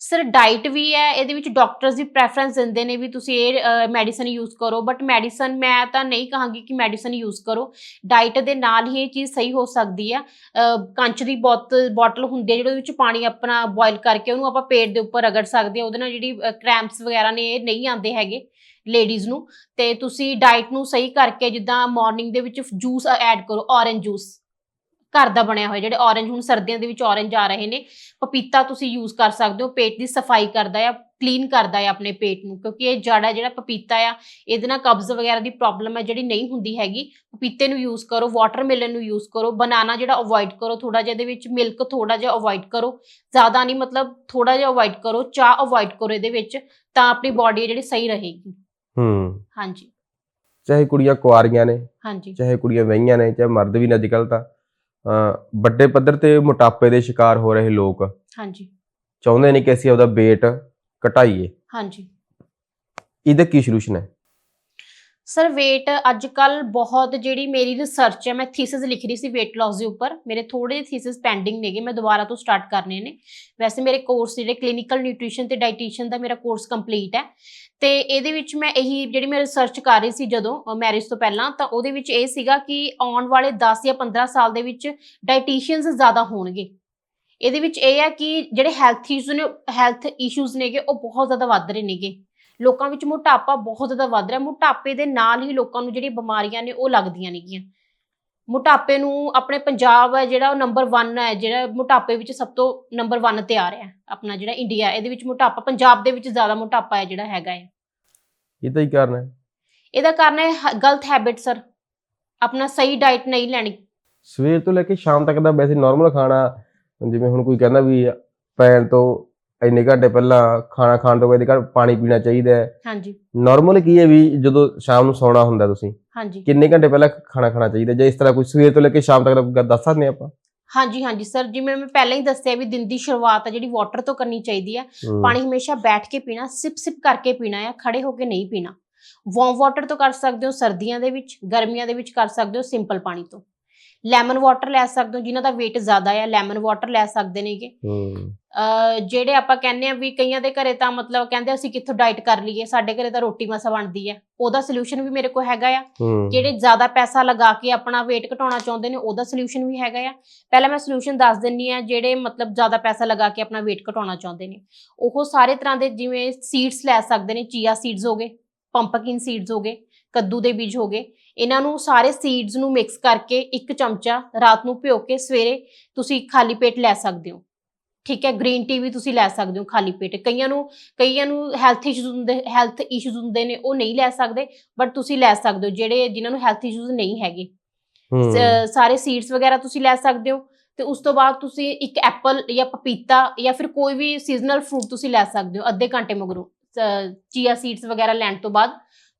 Speaker 1: ਸਰ ਡਾਈਟ ਵੀ ਹੈ ਇਹਦੇ ਵਿੱਚ ਡਾਕਟਰਸ ਵੀ ਪ੍ਰੈਫਰੈਂਸ ਦਿੰਦੇ ਨੇ ਵੀ ਤੁਸੀਂ ਇਹ ਮੈਡੀਸਨ ਯੂਜ਼ ਕਰੋ ਬਟ ਮੈਡੀਸਨ ਮੈਂ ਤਾਂ ਨਹੀਂ ਕਹਾਂਗੀ ਕਿ ਮੈਡੀਸਨ ਯੂਜ਼ ਕਰੋ। ਡਾਈਟ ਦੇ ਨਾਲ ਹੀ ਇਹ ਚੀਜ਼ ਸਹੀ ਹੋ ਸਕਦੀ ਆ ਅਹ, ਕੰਚ ਦੀ ਬੋਤਲ ਬੋਟਲ ਹੁੰਦੀ ਹੈ ਜਿਹਦੇ ਵਿੱਚ ਪਾਣੀ ਆਪਣਾ ਬੋਇਲ ਕਰਕੇ ਉਹਨੂੰ ਆਪਾਂ ਪੇਟ ਦੇ ਉੱਪਰ ਰਗੜ ਸਕਦੇ ਆ ਉਹਦੇ ਨਾਲ ਜਿਹੜੀ ਕ੍ਰੈਂਪਸ ਵਗੈਰਾ ਨੇ ਇਹ ਨਹੀਂ ਆਉਂਦੇ ਹੈਗੇ ਲੇਡੀਜ਼ ਨੂੰ। ਤੇ ਤੁਸੀਂ ਡਾਈਟ ਨੂੰ ਸਹੀ ਕਰਕੇ ਜਿੱਦਾਂ ਮਾਰਨਿੰਗ ਦੇ ਵਿੱਚ ਜੂਸ ਐਡ ਕਰੋ ਔਰੇਂਜ ਜੂਸ ਘਰ ਦਾ ਬਣਿਆ ਹੋਇਆ ਜਿਹੜੇ ਔਰੇਂਜ ਹੁਣ ਸਰਦੀਆਂ ਦੇ ਵਿੱਚ ਔਰੇਂਜ ਆ ਰਹੇ ਨੇ ਪਪੀਤਾ ਤੁਸੀਂ ਯੂਜ਼ ਕਰ ਸਕਦੇ ਹੋ ਪੇਟ ਦੀ ਸਫ਼ਾਈ ਕਰਦਾ ਆ ਕਲੀਨ ਕਰਦਾ ਆ ਆਪਣੇ ਪੇਟ ਨੂੰ ਕਿਉਂਕਿ ਇਹ ਜੜ ਹੈ ਜਿਹੜਾ ਪਪੀਤਾ ਆ ਇਹਦੇ ਨਾਲ ਕਬਜ਼ ਵਗੈਰਾ ਦੀ ਪ੍ਰੋਬਲਮ ਹੈ ਜਿਹੜੀ ਨਹੀਂ ਹੁੰਦੀ ਹੈਗੀ ਪਪੀਤੇ ਨੂੰ ਯੂਜ਼ ਕਰੋ ਵਾਟਰਮੈਲਨ ਨੂੰ ਯੂਜ਼ ਕਰੋ ਬਨਾਨਾ ਜਿਹੜਾ ਅਵੋਇਡ ਕਰੋ ਥੋੜਾ ਜਿਹਾ ਇਹਦੇ ਵਿੱਚ ਮਿਲਕ ਥੋੜਾ ਜਿਹਾ ਅਵੋਇਡ ਕਰੋ ਜ਼ਿਆਦਾ ਨਹੀਂ ਮਤਲਬ ਥੋੜਾ ਜਿਹਾ ਅਵੋਇਡ ਕਰੋ ਚਾਹ ਅਵੋਇਡ ਕਰੋ ਇਹਦੇ ਵਿੱਚ ਤਾਂ ਆਪਣੀ ਬਾਡੀ ਜਿਹੜੀ ਸਹੀ ਰਹੇਗੀ।
Speaker 2: ਹੂੰ।
Speaker 1: ਹਾਂਜੀ।
Speaker 2: ਚਾਹੇ ਕੁੜੀਆਂ ਕੁਆਰੀਆਂ ਨੇ
Speaker 1: ਹਾਂਜੀ।
Speaker 2: ਚਾਹੇ ਕੁੜੀਆਂ ਵਹੀਆਂ ਨੇ ਚਾਹੇ ਮਰਦ ਵੀ ਨੇ ਅੱਜਕੱਲ ਤਾਂ ਵੱਡੇ ਪੱਧਰ ਤੇ ਮੋਟਾਪੇ ਦੇ ਸ਼ਿਕਾਰ ਹੋ ਰਹੇ ਲੋਕ
Speaker 1: ਹਾਂਜੀ।
Speaker 2: ਚਾਹੁੰਦੇ ਨੇ ਕਿ ਅਸੀਂ ਉਹਦਾ weight ਘਟਾਈਏ।
Speaker 1: ਹਾਂਜੀ।
Speaker 2: ਇਹਦਾ ਕੀ ਸੋਲੂਸ਼ਨ ਹੈ?
Speaker 1: ਸਰ weight ਅੱਜ ਕੱਲ ਬਹੁਤ ਜਿਹੜੀ ਮੇਰੀ ਰਿਸਰਚ ਹੈ ਮੈਂ ਥੀਸਿਸ ਲਿਖ ਰਹੀ ਸੀ weight loss ਦੇ ਉੱਪਰ। ਮੇਰੇ ਥੋੜੇ ਜਿਹੇ ਥੀਸਿਸ ਪੈਂਡਿੰਗ ਨੇਗੇ ਮੈਂ ਦੁਬਾਰਾ ਤੋਂ ਸਟਾਰਟ ਕਰਨੇ ਨੇ। ਵੈਸੇ ਮੇਰੇ ਕੋਰਸ ਜਿਹੜੇ ਕਲੀਨਿਕਲ ਨਿਊਟ੍ਰੀਸ਼ਨ ਤੇ ਡਾਈਟੀਸ਼ੀਅਨ ਦਾ ਮੇਰਾ ਕੋਰਸ ਕੰਪਲੀਟ ਹੈ। ਤੇ ਇਹਦੇ ਵਿੱਚ ਮੈਂ ਇਹੀ ਜਿਹੜੀ ਮੈਂ ਰਿਸਰਚ ਕਰ ਰਹੀ ਸੀ ਜਦੋਂ ਮੈਰਿਜ ਤੋਂ ਪਹਿਲਾਂ, ਤਾਂ ਉਹਦੇ ਵਿੱਚ ਇਹ ਸੀਗਾ ਕਿ ਆਉਣ ਵਾਲੇ 10 ਜਾਂ 15 ਸਾਲ ਦੇ ਵਿੱਚ ਡਾਈਟੀਸ਼ੀਅਨਸ ਜ਼ਿਆਦਾ ਹੋਣਗੇ। ਇਹਦੇ ਵਿੱਚ ਇਹ ਹੈ ਕਿ ਜਿਹੜੇ ਹੈਲਥ ਇਸ਼ੂਜ਼ ਨੇ ਹੈਲਥ ਇਸ਼ੂਜ਼ ਨੇਗੇ, ਉਹ ਬਹੁਤ ਜ਼ਿਆਦਾ ਵੱਧ ਰਹੇ ਨੇਗੇ। ਲੋਕਾਂ ਵਿੱਚ ਮੋਟਾਪਾ ਬਹੁਤ ਜ਼ਿਆਦਾ ਵੱਧ ਰਿਹਾ। ਮੋਟਾਪੇ ਦੇ ਨਾਲ ਹੀ ਲੋਕਾਂ ਨੂੰ ਜਿਹੜੀਆਂ ਬਿਮਾਰੀਆਂ ਨੇ, ਉਹ ਲੱਗਦੀਆਂ ਨੇਗੀਆਂ। ਮੋਟਾਪੇ ਨੂੰ ਆਪਣੇ ਪੰਜਾਬ ਹੈ ਜਿਹੜਾ ਉਹ ਨੰਬਰ 1 ਹੈ ਜਿਹੜਾ ਮੋਟਾਪੇ ਵਿੱਚ ਸਭ ਤੋਂ ਨੰਬਰ 1 ਤੇ ਆ ਰਿਹਾ। ਆਪਣਾ ਜਿਹੜਾ ਇੰਡੀਆ ਇਹਦੇ ਵਿੱਚ ਮੋਟਾਪਾ ਪੰਜਾਬ ਦੇ ਵਿੱਚ ਜ਼ਿਆਦਾ ਮੋਟਾਪਾ ਹੈ ਜਿਹੜਾ ਹੈਗਾ ਹੈ।
Speaker 2: ਇਹਦਾ ਹੀ ਕਾਰਨ ਹੈ।
Speaker 1: ਇਹਦਾ ਕਾਰਨ ਹੈ ਗਲਤ ਹੈਬਿਟ ਸਰ ਆਪਣਾ ਸਹੀ ਡਾਈਟ ਨਹੀਂ ਲੈਣੀ।
Speaker 2: ਸਵੇਰ ਤੋਂ ਲੈ ਕੇ ਸ਼ਾਮ ਤੱਕ ਦਾ ਵੈਸੇ ਨਾਰਮਲ ਖਾਣਾ ਜਿਵੇਂ ਹੁਣ ਕੋਈ ਕਹਿੰਦਾ ਵੀ ਪੈਣ ਤੋਂ ਇੰਨੇ ਘੰਟੇ ਪਹਿਲਾਂ ਖਾਣਾ ਖਾਣ ਤੋਂ ਬਾਅਦ ਘੰਟੇ ਪਾਣੀ ਪੀਣਾ ਚਾਹੀਦਾ ਹੈ।
Speaker 1: ਹਾਂਜੀ।
Speaker 2: ਨਾਰਮਲ ਕੀ ਹੈ ਵੀ ਜਦੋਂ ਸ਼ਾਮ ਨੂੰ ਸੌਣਾ ਹੁੰਦਾ ਤੁਸੀਂ?
Speaker 1: ਹਾਂਜੀ।
Speaker 2: ਕਿੰਨੇ ਘੰਟੇ ਪਹਿਲਾਂ ਖਾਣਾ ਖਾਣਾ ਚਾਹੀਦਾ? ਜੇ ਇਸ ਤਰ੍ਹਾਂ ਕੋਈ ਸਵੇਰ ਤੋਂ ਲੈ ਕੇ ਸ਼ਾਮ ਤੱਕ ਦਾ ਕੋਈ ਦੱਸ ਸਕਦੇ ਆਪਾਂ?
Speaker 1: ਹਾਂਜੀ ਹਾਂਜੀ ਸਰ ਜਿਵੇਂ ਮੈਂ ਪਹਿਲਾਂ ਹੀ ਦੱਸਿਆ ਵੀ ਦਿਨ ਦੀ ਸ਼ੁਰੂਆਤ ਹੈ ਜਿਹੜੀ ਵਾਟਰ ਤੋਂ ਕਰਨੀ ਚਾਹੀਦੀ
Speaker 2: ਹਮ,
Speaker 1: ਪਾਣੀ ਹਮੇਸ਼ਾ ਬੈਠ ਕੇ ਪੀਣਾ ਸਿਪ ਸਿਪ ਕਰਕੇ ਪੀਣਾ ਹੈ ਖੜੇ ਹੋ ਕੇ ਨਹੀਂ ਪੀਣਾ। ਵਾਰਮ ਵਾਟਰ ਤੋਂ ਕਰ ਸਕਦੇ ਹੋ ਸਰਦੀਆਂ ਦੇ ਵਿੱਚ ਗਰਮੀਆਂ ਦੇ ਵਿੱਚ ਕਰ ਸਕਦੇ ਹੋ ਸਿੰਪਲ ਪਾਣੀ ਤੋਂ। ਲੈਮਨ ਵਾਟਰ ਲੈ ਸਕਦੇ ਹੋ ਜਿਨ੍ਹਾਂ ਦਾ weight ਜ਼ਿਆਦਾ ਹੈ ਲੈਮਨ ਵਾਟਰ ਲੈ ਸਕਦੇ ਨੇਗੇ ਜਿਹੜੇ ਆਪਾਂ ਕਹਿੰਦੇ ਆ ਵੀ ਕਈਆਂ ਦੇ ਘਰੇ ਤਾਂ ਮਤਲਬ ਕਹਿੰਦੇ ਅਸੀਂ ਕਿੱਥੋਂ ਡਾਈਟ ਕਰ ਲਈਏ ਸਾਡੇ ਘਰੇ ਤਾਂ ਰੋਟੀ ਮਸਾ ਬਣਦੀ ਹੈ ਉਹਦਾ ਸੋਲੂਸ਼ਨ ਵੀ ਮੇਰੇ ਕੋਲ ਹੈਗਾ ਆ। ਜਿਹੜੇ ਜ਼ਿਆਦਾ ਪੈਸਾ ਲਗਾ ਕੇ ਆਪਣਾ weight ਘਟਾਉਣਾ ਚਾਹੁੰਦੇ ਨੇ ਉਹਦਾ ਸੋਲੂਸ਼ਨ ਵੀ ਹੈਗਾ ਆ। ਪਹਿਲਾਂ ਮੈਂ ਸੋਲੂਸ਼ਨ ਦੱਸ ਦਿੰਨੀ ਆ ਜਿਹੜੇ ਮਤਲਬ ਜ਼ਿਆਦਾ ਪੈਸਾ ਲਗਾ ਕੇ ਆਪਣਾ weight ਘਟਾਉਣਾ ਚਾਹੁੰਦੇ ਨੇ। ਉਹ ਸਾਰੇ ਤਰ੍ਹਾਂ ਦੇ ਜਿਵੇਂ ਸੀਡਸ ਲੈ ਸਕਦੇ ਨੇ ਚੀਆ ਸੀਡਸ ਹੋ ਗਏ ਪੰਪਕਿਨ ਸੀਡਸ ਹੋ ਗਏ ਕੱਦੂ ਦੇ ਬੀਜ ਹੋ ਗਏ। ਇਹਨਾਂ ਨੂੰ ਸਾਰੇ ਸੀਡਸ ਨੂੰ ਮਿਕਸ ਕਰਕੇ ਇੱਕ ਚਮਚਾ ਰਾਤ ਨੂੰ ਭਿਓ ਕੇ ਸਵੇਰੇ ਤੁਸੀਂ ਖਾਲੀ ਪੇਟ ਲੈ ਸਕਦੇ ਹੋ। ਠੀਕ ਹੈ ਗ੍ਰੀਨ ਟੀ ਵੀ ਤੁਸੀਂ ਲੈ ਸਕਦੇ ਹੋ ਖਾਲੀ ਪੇਟ। ਕਈਆਂ ਨੂੰ ਕਈਆਂ ਨੂੰ ਹੈਲਥ ਇਸ਼ੂਜ਼ ਹੁੰਦੇ ਹੈਲਥ ਇਸ਼ੂਜ਼ ਹੁੰਦੇ ਨੇ ਉਹ ਨਹੀਂ ਲੈ ਸਕਦੇ ਬਟ ਤੁਸੀਂ ਲੈ ਸਕਦੇ ਹੋ ਜਿਹੜੇ ਜਿਨ੍ਹਾਂ ਨੂੰ ਹੈਲਥ ਇਸ਼ੂਜ਼ ਨਹੀਂ ਹੈਗੇ। ਸਾਰੇ ਸੀਡਸ ਵਗੈਰਾ ਤੁਸੀਂ ਲੈ ਸਕਦੇ ਹੋ ਤੇ ਉਸ ਤੋਂ ਬਾਅਦ ਤੁਸੀਂ ਇੱਕ ਐਪਲ ਜਾਂ ਪਪੀਤਾ ਜਾਂ ਫਿਰ ਕੋਈ ਵੀ ਸੀਜ਼ਨਲ ਫਰੂਟ ਤੁਸੀਂ ਲੈ ਸਕਦੇ ਹੋ ਅੱਧੇ ਘੰਟੇ ਮਗਰੋਂ। ਚੀਆ ਸੀਡਸ ਵਗੈਰਾ ਲੈਣ ਤੋਂ ਬਾਅਦ।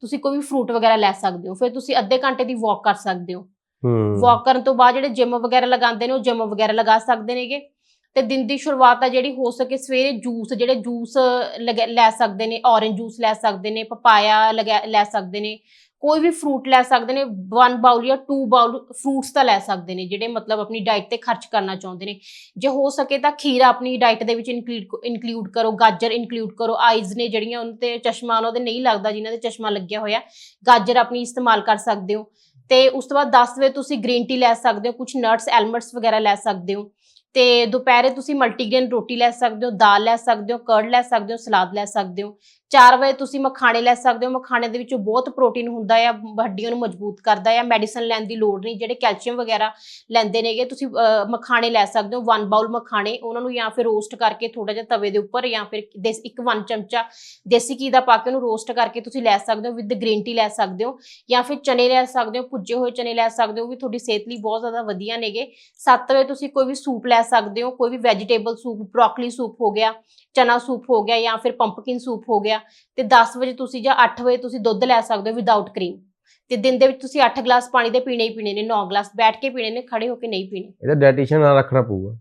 Speaker 1: ਤੁਸੀਂ ਕੋਈ ਵੀ ਫਰੂਟ ਵਗੈਰਾ ਲੈ ਸਕਦੇ ਹੋ ਫਿਰ ਤੁਸੀਂ ਅੱਧੇ ਘੰਟੇ ਦੀ ਵਾਕ ਕਰ ਸਕਦੇ ਹੋ। ਵਾਕ ਕਰਨ ਤੋਂ ਬਾਅਦ ਜਿਹੜੇ ਜਿਮ ਵਗੈਰਾ ਲਗਾਉਂਦੇ ਨੇ ਉਹ ਜਿਮ ਵਗੈਰਾ ਲਗਾ ਸਕਦੇ ਨੇਗੇ। ਤੇ ਦਿਨ ਦੀ ਸ਼ੁਰੂਆਤ ਆ ਜਿਹੜੀ ਹੋ ਸਕੇ ਸਵੇਰੇ ਜੂਸ ਜਿਹੜੇ ਜੂਸ ਲੈ ਸਕਦੇ ਨੇ ਔਰੇਂਜ ਜੂਸ ਲੈ ਸਕਦੇ ਨੇ ਪਪਾਇਆ ਲੈ ਸਕਦੇ ਨੇ। ਕੋਈ ਵੀ ਫਰੂਟ ਲੈ ਸਕਦੇ ਨੇ ਵਨ ਬਾਉਲ ਜਾਂ ਟੂ ਬਾਉਲ ਫਰੂਟਸ ਤਾਂ ਲੈ ਸਕਦੇ ਨੇ, ਜਿਹੜੇ ਮਤਲਬ ਆਪਣੀ ਡਾਈਟ ਤੇ ਖਰਚ ਕਰਨਾ ਚਾਹੁੰਦੇ ਨੇ। ਜੇ ਹੋ ਸਕੇ ਤਾਂ ਖੀਰਾ ਆਪਣੀ ਡਾਈਟ ਦੇ ਵਿੱਚ ਇਨਕਲੂਡ ਕਰੋ, ਗਾਜਰ ਇਨਕਲੂਡ ਕਰੋ। ਆਈਜ਼ ਨੇ ਜਿਹੜੀਆਂ ਉਹਨਾਂ ਤੇ ਚਸ਼ਮਾ, ਉਹਨਾਂ ਦੇ ਨਹੀਂ ਲੱਗਦਾ, ਜਿਨ੍ਹਾਂ ਦੇ ਚਸ਼ਮਾ ਲੱਗਿਆ ਹੋਇਆ। ਗਾਜਰ ਆਪਣੀ ਇਸਤੇਮਾਲ ਕਰ ਸਕਦੇ ਹੋ। ਤੇ ਉਸ ਤੋਂ ਬਾਅਦ 10 ਵਜੇ ਤੁਸੀਂ ਗ੍ਰੀਨ ਟੀ ਲੈ ਸਕਦੇ ਹੋ ਕੁਝ ਨਟਸ ਐਲਮੰਡਸ ਵਗੈਰਾ ਲੈ ਸਕਦੇ ਹੋ। ਤੇ ਦੁਪਹਿਰੇ ਤੁਸੀਂ ਮਲਟੀਗ੍ਰੇਨ ਰੋਟੀ ਲੈ ਸਕਦੇ ਹੋ, ਦਾਲ ਲੈ ਸਕਦੇ ਹੋ ਕਰਡ ਲੈ ਸਕਦੇ ਹੋ, ਸਲਾਦ ਲੈ ਸਕਦੇ ਹੋ। 4 ਵਜੇ ਤੁਸੀਂ ਮਖਾਣੇ ਲੈ ਸਕਦੇ ਹੋ। ਮਖਾਣੇ ਦੇ ਵਿੱਚ ਬਹੁਤ ਪ੍ਰੋਟੀਨ ਹੁੰਦਾ ਆ, ਹੱਡੀਆਂ ਨੂੰ ਮਜ਼ਬੂਤ ਕਰਦਾ ਆ। ਮੈਡੀਸਨ ਲੈਣ ਦੀ ਲੋੜ ਨਹੀਂ। ਜਿਹੜੇ ਕੈਲਸ਼ੀਅਮ ਵਗੈਰਾ ਲੈਂਦੇ ਨੇਗੇ, ਤੁਸੀਂ ਮਖਾਣੇ ਲੈ ਸਕਦੇ ਹੋ। ਵਨ ਬਾਉਲ ਮਖਾਣੇ, ਉਹਨਾਂ ਨੂੰ ਜਾਂ ਫਿਰ ਰੋਸਟ ਕਰਕੇ ਥੋੜਾ ਜਿਹਾ ਤਵੇ ਦੇ ਉੱਪਰ ਜਾਂ ਫਿਰ ਦੇਸ- ਇੱਕ ਵਨ ਚਮਚਾ ਦੇਸੀ ਘੀ ਦਾ ਪਾ ਕੇ ਉਹਨੂੰ ਰੋਸਟ ਕਰਕੇ ਤੁਸੀਂ ਲੈ ਸਕਦੇ ਹੋ। ਵਿਦ ਗ੍ਰੀਨ ਟੀ ਲੈ ਸਕਦੇ ਹੋ। ਜਾਂ ਫਿਰ ਚਨੇ ਲੈ ਸਕਦੇ ਹੋ। ਭੁੱਜੇ ਹੋਏ ਚਨੇ ਲੈ ਸਕਦੇ ਹੋ। ਵੀ ਤੁਹਾਡੀ ਸਿਹਤ ਲਈ ਬਹੁਤ ਜ਼ਿਆਦਾ ਵਧੀਆ ਨੇਗੇ। 7 ਵਜੇ ਤੁਸੀਂ ਕੋਈ ਵੀ ਸੂਪ ਲੈ ਸਕਦੇ ਹੋ। ਕੋਈ ਵੀ ਵੈਜੀਟੇਬਲ ਸੂਪ ਬ੍ਰੋਕਲੀ ਸੂਪ ਹੋ ਗਿਆ। ਚਨਾ ਸੂਪ ਹੋ ਗਿਆ ਜਾਂ ਫਿਰ ਪੰਪਕਿਨ ਸੂਪ ਹੋ ਗਿਆ ਤੇ 10 ਵਜੇ ਤੁਸੀਂ ਜਾਂ 8 ਵਜੇ ਤੁਸੀਂ ਦੁੱਧ ਲੈ ਸਕਦੇ ਹੋ ਵਿਦਆਊਟ ਕਰੀਮ ਤੇ ਦਿਨ ਦੇ ਵਿੱਚ ਤੁਸੀਂ 8 ਗਲਾਸ ਪਾਣੀ ਦੇ ਪੀਣੇ ਹੀ ਪੀਣੇ ਨੇ 9 ਗਲਾਸ ਬੈਠ ਕੇ ਪੀਣੇ ਨੇ ਖੜੇ ਹੋ ਕੇ ਨਹੀਂ ਪੀਣੇ।
Speaker 2: ਇਹਦਾ ਡਾਈਟੀਸ਼ੀਅਨ ਨਾ ਰੱਖਣਾ ਪਊਗਾ।